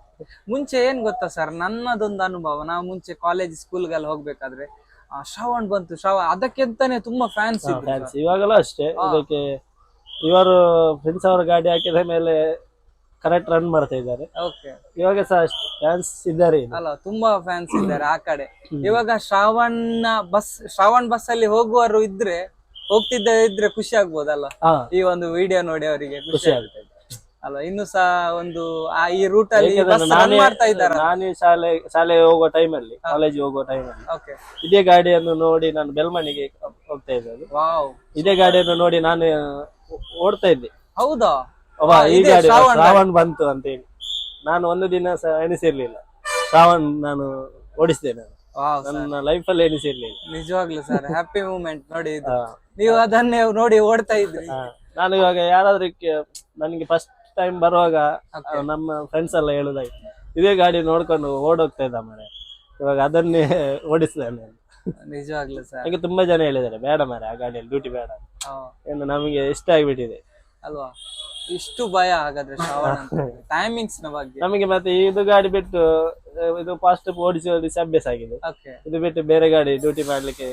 ಮುಂಚೆ ಏನ್ ಗೊತ್ತಾ ಸರ್ ನನ್ನದೊಂದು ಅನುಭವ. ನಾವು ಮುಂಚೆ ಕಾಲೇಜ್ ಸ್ಕೂಲ್ಗೆಲ್ಲ ಹೋಗ್ಬೇಕಾದ್ರೆ ಆ, ಶ್ರಾವಣ್ ಬಂತು. ಶ್ರಾವಣ ಅದಕ್ಕಿಂತಾನೆ ತುಂಬಾ ಫ್ಯಾನ್ಸ್ ಫ್ಯಾನ್ಸ್ ಇವಾಗಲೂ ಅಷ್ಟೇ. ಇದಕ್ಕೆ ಇವರು ಫ್ರೆಂಡ್ಸ್ ಅವರ ಗಾಡಿ ಹಾಕಿದ ಮೇಲೆ ಕರೆಕ್ಟ್ ರನ್ ಮಾಡ್ತಾ ಇದ್ದಾರೆ. ಓಕೆ ಇವಾಗ ಸಹ ಫ್ಯಾನ್ಸ್ ಇದ್ದಾರೆ ಇಲ್ಲಿ. ಅಲ್ಲ ತುಂಬಾ ಫ್ಯಾನ್ಸ್ ಇದ್ದಾರೆ ಆ ಕಡೆ. ಇವಾಗ ಶ್ರಾವಣ ಬಸ್ ಶ್ರಾವಣ್ ಬಸ್ ಅಲ್ಲಿ ಹೋಗುವವರು ಇದ್ರೆ ಹೋಗ್ತಿದ್ದ ಇದ್ರೆ ಖುಷಿ ಆಗ್ಬೋದಲ್ಲ? ಹಾ. ಈ ಒಂದು ವಿಡಿಯೋ ನೋಡಿ ಅವರಿಗೆ ಖುಷಿ ಆಗುತ್ತೆ ಅಲ್ಲ ಇನ್ನು ಸಹ ಒಂದು ಆ ಈ ರೂಟ್ ಅಲ್ಲಿ ಏಕೆಂದ್ರೆ ಬಸ್ ರನ್ ನಾನೇ ಮಾಡ್ತಾ ಇದ್ದಾರೆ ನಾನೇ ಶಾಲೆ ಶಾಲೆಗೆ ಹೋಗುವ ಟೈಮಲ್ಲಿ ಕಾಲೇಜ್ ಹೋಗುವ ಟೈಮಲ್ಲಿ ಓಕೆ ಇದೇ ಗಾಡಿಯನ್ನು ನೋಡಿ ನಾನು ಬೆಲ್ಮಣಿಗೆ ಹೋಗ್ತಾ ಇದ್ದೆ ವಾವ್ ಇದೇ ಗಾಡಿಯನ್ನು ನೋಡಿ ನಾನು ಓಡ್ತಾ ಇದ್ದೆ. ಹೌದಾ? ಅವ ಇದೇ ಶ್ರಾವಣ್. ಶ್ರಾವಣ್ ಬಂತು ಅಂತ ಹೇಳಿ. ನಾನು ಒಂದು ದಿನ ಸಹ ಎಣಿಸಿರ್ಲಿಲ್ಲ. ಶ್ರಾವಣ್ ನಾನು ಓಡಿಸ್ತೇನೆ ನಾನು. ವಾವ್ ನನ್ನ ಲೈಫಲ್ಲಿ ಎಣಿಸಿರ್ಲಿಲ್ಲ. ನಿಜವಾಗ್ಲು ಸರ್ ಹ್ಯಾಪಿ ಮೂಮೆಂಟ್ ನೋಡಿ ಇದು. ಹಾ. ನೀವು ಅದನ್ನೇ ನೋಡಿ ಓಡ್ತಾ ಇದ್ರಿ. ಹಾ. ನಾನು ಇವಾಗ ಯಾರಾದ್ರೂ ನನಗೆ ಫಸ್ಟ್ ಟೈಮ್ ಬರುವಾಗ Okay. ನಮ್ಮ ಫ್ರೆಂಡ್ಸ್ ಎಲ್ಲ ಹೇಳುದಾಯ್ತು. ಇದೇ ಗಾಡಿ ನೋಡ್ಕೊಂಡು ಓಡೋಗ್ತಾ ಇದ್ದ ಮರೆ ಇವಾಗ ಅದನ್ನೇ ಓಡಿಸ್ತೇನೆ ನಾನು. ನಿಜವಾಗ್ಲು ಸರ್. ಹಾಗೆ ತುಂಬಾ ಜನ ಹೇಳಿದ್ದಾರೆ ಬೇಡ ಮರೆ ಆ ಗಾಡಿಯಲ್ಲಿ ಡ್ಯೂಟಿ ಬೇಡ. ಏನು ನಮಗೆ ಇಷ್ಟ ಆಗಿಬಿಟ್ಟಿದೆ. ಅಲ್ವಾ? ಇಷ್ಟು ಭಯ ಹಾಗಾದ್ರೆ ಶ್ರಾವಣ ಟೈಮಿಂಗ್ಸ್ ನ ಬಗ್ಗೆ. ನಮಗೆ ಮತ್ತೆ ಇದು ಗಾಡಿ ಬಿಟ್ಟು ಇದು ಫಾಸ್ಟ್ ಓಡಿಸಿ ಓಡಿಸಿ ಅಭ್ಯಾಸ ಆಗಿದೆ. ಓಕೆ ಇದು ಬಿಟ್ಟು ಬೇರೆ ಗಾಡಿ ಡ್ಯೂಟಿ ಮಾಡ್ಲಿಕ್ಕೆ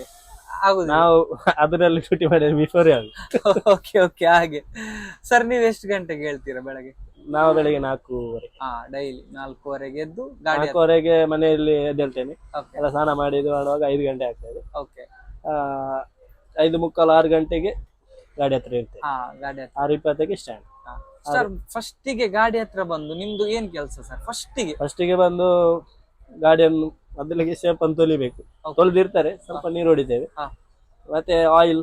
ಆಗುದು ನಾವು ಅದರಲ್ಲಿ ಡ್ಯೂಟಿ ಮಾಡಿದ್ರೆ ಬಿಫೋರ್ ಓಕೆ ಓಕೆ ಹಾಗೆ. ಸರ್ ನೀವು ಎಷ್ಟು ಗಂಟೆಗೆ ಹೇಳ್ತೀರಾ ಬೆಳಗ್ಗೆ? ನಾವು ಬೆಳಿಗ್ಗೆ ನಾಲ್ಕೂವರೆ. ಹಾ ಡೈಲಿ ನಾಲ್ಕೂವರೆಗೆ ಎದ್ದು ಗಾಡಿ ನಾಲ್ಕೂವರೆಗೆ ಮನೆಯಲ್ಲಿ ಎದ್ದೇಳ್ತೇನೆ. ಎಲ್ಲ ಸ್ನಾನ ಮಾಡಿ ಇದು ಮಾಡುವಾಗ ಐದು ಗಂಟೆ ಆಗ್ತದೆ ಓಕೆ ಐದು ಮುಕ್ಕಾಲು ಆರು ಗಂಟೆಗೆ ಗಾಡಿ ಹತ್ರ ಇರ್ತೇನೆ. ಗಾಡಿ ಹತ್ರ ಆರು ಇಪ್ಪತ್ತಕ್ಕೆ ಸ್ಟ್ಯಾಂಡ್ ಸರ್ ಫಸ್ಟಿಗೆ ಗಾಡಿ ಹತ್ರ ಬಂದು ನಿಮ್ದು ಏನ್ ಕೆಲಸ ಸರ್ ಫಸ್ಟಿಗೆ ಫಸ್ಟಿಗೆ ಬಂದು ಗಾಡಿಯನ್ನು ಮೊದಲಿಗೆ ಶೇಪ್ ಅನ್ನು ತೊಲಿಬೇಕು ತೊಲ್ದಿರ್ತಾರೆ ತೊಳೆದಿರ್ತಾರೆ ಸ್ವಲ್ಪ ನೀರು ಹೊಡಿತೇವೆ. ಮತ್ತೆ ಆಯಿಲ್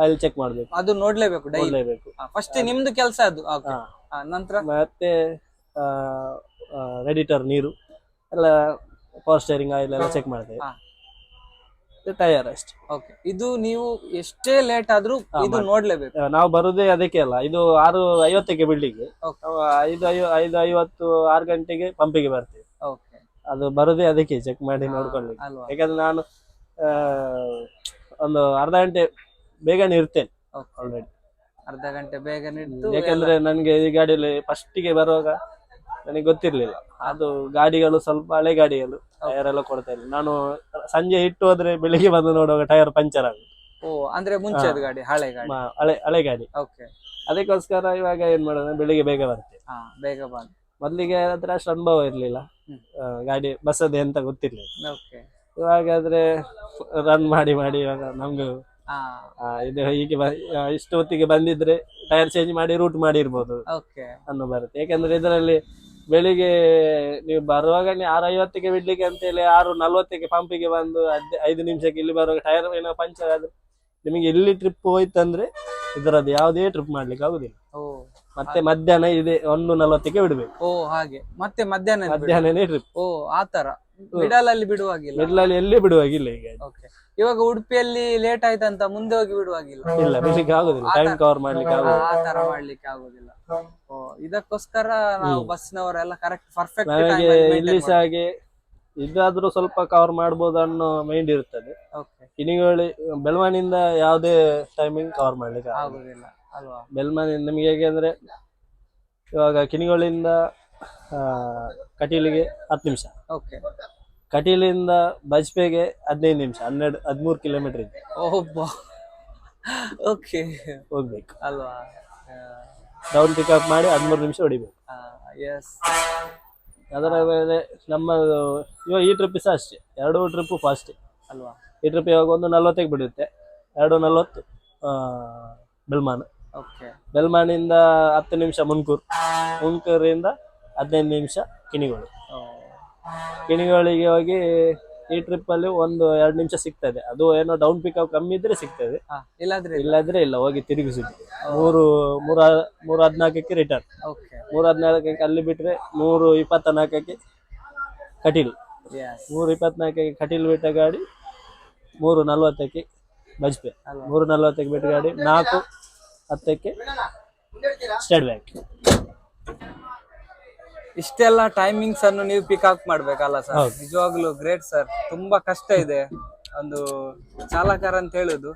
ಆಯಿಲ್ ಚೆಕ್ ಮಾಡ್ಬೇಕು. ಅದು ನೋಡ್ಲೇಬೇಕು ಡೈಲಿ ನೋಡ್ಲೇಬೇಕು. ಫಸ್ಟ್ ನಿಮ್ದು ಕೆಲಸ ಅದು. ನಂತರ? ಮತ್ತೆ ರೆಡಿಟರ್ ನೀರು ಎಲ್ಲ ಪವರ್ ಸ್ಟೇರಿಂಗ್ ಆಯಿಲ್ ಎಲ್ಲ ಚೆಕ್ ಮಾಡ್ತೇವೆ. ಟೈರ್ ಅಷ್ಟೇ. ಓಕೆ. ಇದು ನೀವು ಎಷ್ಟೇ ಲೇಟ್ ಆದ್ರೂ ಇದು ನೋಡ್ಲೇಬೇಕು. ನಾವು ಬರುದೇ ಅದಕ್ಕೆ ಅಲ್ಲ. ಇದು ಆರು ಐವತ್ತಕ್ಕೆ. ನಾವು ಐದು ಐದು ಐವತ್ತು ಆರು ಗಂಟೆಗೆ ಪಂಪಿಗೆ ಬರ್ತೇವೆ. ಓಕೆ. ಅದು ಬರುದೇ ಅದಕ್ಕೆ ಚೆಕ್ ಮಾಡಿ ನೋಡ್ಕೊಳ್ಳಿ ಯಾಕಂದ್ರೆ ನಾನು ಒಂದು ಅರ್ಧ ಗಂಟೆ ಬೇಗನೆ ಇರ್ತೇನೆ. ಆಲ್ರೆಡಿ ಅರ್ಧ ಗಂಟೆ ಬೇಗ ನಿಂತು ಯಾಕಂದ್ರೆ ನನ್ಗೆ ಈ ಗಾಡಿಯಲ್ಲಿ ಫಸ್ಟಿಗೆ ಬರುವಾಗ ನನಗೆ ಗೊತ್ತಿರ್ಲಿಲ್ಲ. ಅದು ಗಾಡಿಗಳು ಸ್ವಲ್ಪ ಹಳೆ ಗಾಡಿಗಳು ಟೈರ್ ಎಲ್ಲ ಕೊಡ್ತಾ ಇಲ್ಲ ನಾನು ಸಂಜೆ ಇಟ್ಟು ಹೋದ್ರೆ ಬೆಳಿಗ್ಗೆ ಬಂದು ನೋಡುವಾಗ ಟೈರ್ ಪಂಚರ್ ಆಗುತ್ತೆ. ಓ ಅಂದ್ರೆ ಮುಂಚೆದು ಗಾಡಿ ಹಳೆ ಗಾಡಿ. ಮ- ಹಳೆ ಹಳೆ ಗಾಡಿ. ಓಕೆ ಅದಕ್ಕೋಸ್ಕರ ಇವಾಗ ಏನ್ ಮಾಡೋದು ಬೆಳಿಗ್ಗೆ ಬೇಗ ಬರ್ತೇವೆ ಹಾ ಬೇಗ ಬಂದು ಮೊದ್ಲಿಗೆ ಹತ್ರ ಅಷ್ಟು ಅನುಭವ ಇರ್ಲಿಲ್ಲ. ಹ್ಮ್. ಆ, ಗಾಡಿ ಬಸ್ ಅದೇ ಅಂತ ಗೊತ್ತಿರ್ಲಿಲ್ಲ. ಓಕೆ ಇವಾಗಾದ್ರೆ ರನ್ ಮಾಡಿ ಮಾಡಿ ಇವಾಗ ನಮ್ಗೂ ಹಾ. ಆ, ಇದು ಹೀಗೆ ಬ- ಆ, ಇಷ್ಟು ಹೊತ್ತಿಗೆ ಬಂದಿದ್ರೆ ಟೈರ್ ಚೇಂಜ್ ಮಾಡಿ ರೂಟ್ ಮಾಡಿರ್ಬೋದು ಓಕೆ ಅನ್ನೋ ಬರುತ್ತೆ. ಯಾಕಂದ್ರೆ ಇದರಲ್ಲಿ ಬೆಳಿಗ್ಗೆ ನೀವು ಬರುವಾಗ ಆರು ಐವತ್ತಿಗೆ ಬಿಡ್ಲಿಕ್ಕೆ ಅಂತೇಳಿ ಆರು ನಲ್ವತ್ತಿಗೆ ಪಂಪಿಗೆ ಬಂದು ಅದ್- ಐದು ನಿಮಿಷಕ್ಕೆ ಇಲ್ಲಿ ಬರುವಾಗ ಟೈರ್ ಏನೋ ಪಂಚರ್ ಆದ್ರೆ ನಿಮಗೆ ಇಲ್ಲಿ ಟ್ರಿಪ್ ಹೋಯ್ತಂದ್ರೆ ಇದರದ್ದು ಯಾವುದೇ ಟ್ರಿಪ್ ಮಾಡ್ಲಿಕ್ಕೆ ಆಗುದಿಲ್ಲ. ಓ ಮತ್ತೆ ಮಧ್ಯಾಹ್ನ ಇದೆ ಒಂದು ನಲ್ವತ್ತಿಗೆ ಬಿಡ್ಬೇಕು. ಓ ಹಾಗೆ. ಮತ್ತೆ ಮಧ್ಯಾಹ್ನ ಬಿಡು. ಮಧ್ಯಾಹ್ನನೇ ಟ್ರಿಪ್ ಓ ಆತರ ಮಿಡಲಲ್ಲಿ ಬಿಡುವಾಗಿಲ್ಲ. ಮಿಡ್ಲಲ್ಲಿ ಎಲ್ಲಿ ಬಿಡುವಾಗಿಲ್ಲ ಈಗ. ಓಕೆ ಇವಾಗ ಉಡುಪಿಯಲ್ಲಿ ಲೇಟ್ ಆಯ್ತಂತ ಮುಂದೆ ಹೋಗಿ ಬಿಡುವಾಗಿಲ್ಲ. ಇಲ್ಲ ಬಿಡ್ಲಿಕ್ಕೆ ಆಗುದಿಲ್ಲ. ಟೈಮ್ ಕವರ್ ಮಾಡ್ಲಿಕ್ಕೆ ಆಗುದಿಲ್ಲ. ಆ ತರ ಮಾಡ್ಲಿಕ್ಕೆ ಆಗುದಿಲ್ಲ. ಓ ಇದಕ್ಕೋಸ್ಕರ ನಾವು ಬಸ್ನವರೆಲ್ಲ ಕರೆಕ್ಟ್ ಪರ್ಫೆಕ್ಟ್ ನಮಗೆ ಇಲ್ಲಿ ಸಹ ಹಾಗೆ ಇದಾದ್ರೂ ಸ್ವಲ್ಪ ಕವರ್ ಮಾಡ್ಬೋದು ಅನ್ನೋ ಮೈಂಡ್ ಇರ್ತದೆ. ಓಕೆ ಕಿನಿಗೋಳಿ ಬೆಳವಣಿಯಿಂದ ಯಾವುದೇ ಟೈಮಿಂಗ್ ಕವರ್ ಮಾಡ್ಲಿಕ್ಕೆ ಆಗುದಿಲ್ಲ. ಆಗುದಿಲ್ಲ ಅಲ್ವಾ? ಬೆಲ್ಮನ್ ನಮಗೆ ಹೇಗೆ ಅಂದ್ರೆ ಇವಾಗ ಕಿಣಿಗಳಿಂದ ಆ, ಕಟೀಲಿಗೆ ಹತ್ತು ನಿಮಿಷ. ಓಕೆ ಕಟೀಲಿಂದ ಬಜ್ಪೆಗೆ ಹದಿನೈದು ನಿಮಿಷ ಹನ್ನೆರಡು ಹದಿಮೂರು ಕಿಲೋಮೀಟರ್ ಇದೆ. ಓಕೆ ಹೋಗ್ಬೇಕು. ಅಲ್ವಾ? ಡೌನ್ ಪಿಕಪ್ ಮಾಡಿ ಹದಿಮೂರು ನಿಮಿಷ ಹೊಡಿಬೇಕು. ಎಸ್ ಅದರ ಮೇಲೆ ನಮ್ಮ ಇವಾಗ ಈ ಟ್ರಿಪ್ ಸಹ ಅಷ್ಟೇ. ಎರಡು ಟ್ರಿಪ್ ಫಾಸ್ಟ್ ಅಲ್ವಾ? ಈ ಟ್ರಿಪ್ ಇವಾಗ ಒಂದು ನಲ್ವತ್ತಕ್ಕೆ ಬಿಡುತ್ತೆ. ಎರಡು ನಲ್ವತ್ತು ಬೆಲ್ಮಾನ್ ಓಕೆ ಬೆಲ್ಮಾನಿಂದ ಹತ್ತು ನಿಮಿಷ ಮುನ್ಕೂರ್. ಮುನ್ಕೂರಿಂದ ಹದಿನೈದು ನಿಮಿಷ ಕಿನಿಗೋಳಿ ಕಿನಿಗೋಳಿಗೆ ಹೋಗಿ ಈ ಟ್ರಿಪ್ ಅಲ್ಲಿ ಒಂದು ಎರಡು ನಿಮಿಷ ಸಿಗ್ತದೆ. ಅದು ಏನೋ ಡೌನ್ ಪಿಕಪ್ ಕಮ್ಮಿ ಇದ್ರೆ ಸಿಗ್ತದೆ. ಇಲ್ಲಾದ್ರೆ ಇಲ್ಲ. ಇಲ್ಲಾದ್ರೆ ಇಲ್ಲ ಹೋಗಿ ತಿರುಗಿಸುದು ಮೂರು ಮೂರ ಮೂರು ಹದಿನಾಲ್ಕಕ್ಕೆ ರಿಟರ್ನ್ ಓಕೆ ಮೂರು ಹದಿನಾಲ್ಕಕ್ಕೆ ಅಲ್ಲಿ ಬಿಟ್ರೆ ಮೂರು ಇಪ್ಪತ್ತ ನಾಲ್ಕಕ್ಕೆ ಕಟೀಲು ಮೂರು ಇಪ್ಪತ್ನಾಲ್ಕಕ್ಕೆ ಕಟೀಲು ಬಿಟ್ಟ ಗಾಡಿ ಮೂರು ನಲ್ವತ್ತಕ್ಕೆ ಬಜ್ಪೆ? ಮೂರು ನಲ್ವತ್ತಕ್ಕೆ ಬಿಟ್ಟ ಗಾಡಿ ನಾಲ್ಕು ಹತ್ತಕ್ಕೆ ಸ್ಟೇಟ್ ಬ್ಯಾಂಕ್ ಇಷ್ಟೆಲ್ಲ ಟೈಮಿಂಗ್ಸ್ ಅನ್ನು ನೀವು ಪಿಕ್ ಅಪ್ ಮಾಡ್ಬೇಕಲ್ಲ ಸರ್. ನಿಜವಾಗ್ಲೂ ಗ್ರೇಟ್ ಸರ್ ತುಂಬಾ ಕಷ್ಟ ಇದೆ ಒಂದು ಚಾಲಕರ ಅಂತ ಹೇಳುದು.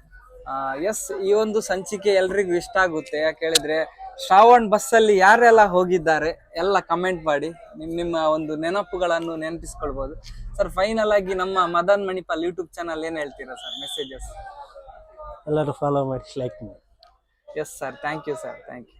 ಎಸ್ ಈ ಒಂದು ಸಂಚಿಕೆ ಎಲ್ರಿಗೂ ಇಷ್ಟ ಆಗುತ್ತೆ. ಯಾಕೆ ಹೇಳಿದ್ರೆ ಶ್ರಾವಣ್ ಬಸ್ ಅಲ್ಲಿ ಯಾರೆಲ್ಲ ಹೋಗಿದ್ದಾರೆ ಎಲ್ಲ ಕಮೆಂಟ್ ಮಾಡಿ. ನಿಮ್ ನಿಮ್ಮ ಒಂದು ನೆನಪುಗಳನ್ನು ನೆನಪಿಸ್ಕೊಳ್ಬಹುದು ಸರ್ ಫೈನಲ್ ಆಗಿ ನಮ್ಮ ಮದನ್ ಮಣಿಪಾಲ್ ಯೂಟ್ಯೂಬ್ ಚಾನಲ್ ಏನ್ ಹೇಳ್ತೀರಾ ಸರ್ ಮೆಸೇಜಸ್ ಎಲ್ಲರೂ ಫಾಲೋ ಮಾಡಿ ಲೈಕ್ ಮಾಡಿ. Yes sir thank you sir thank you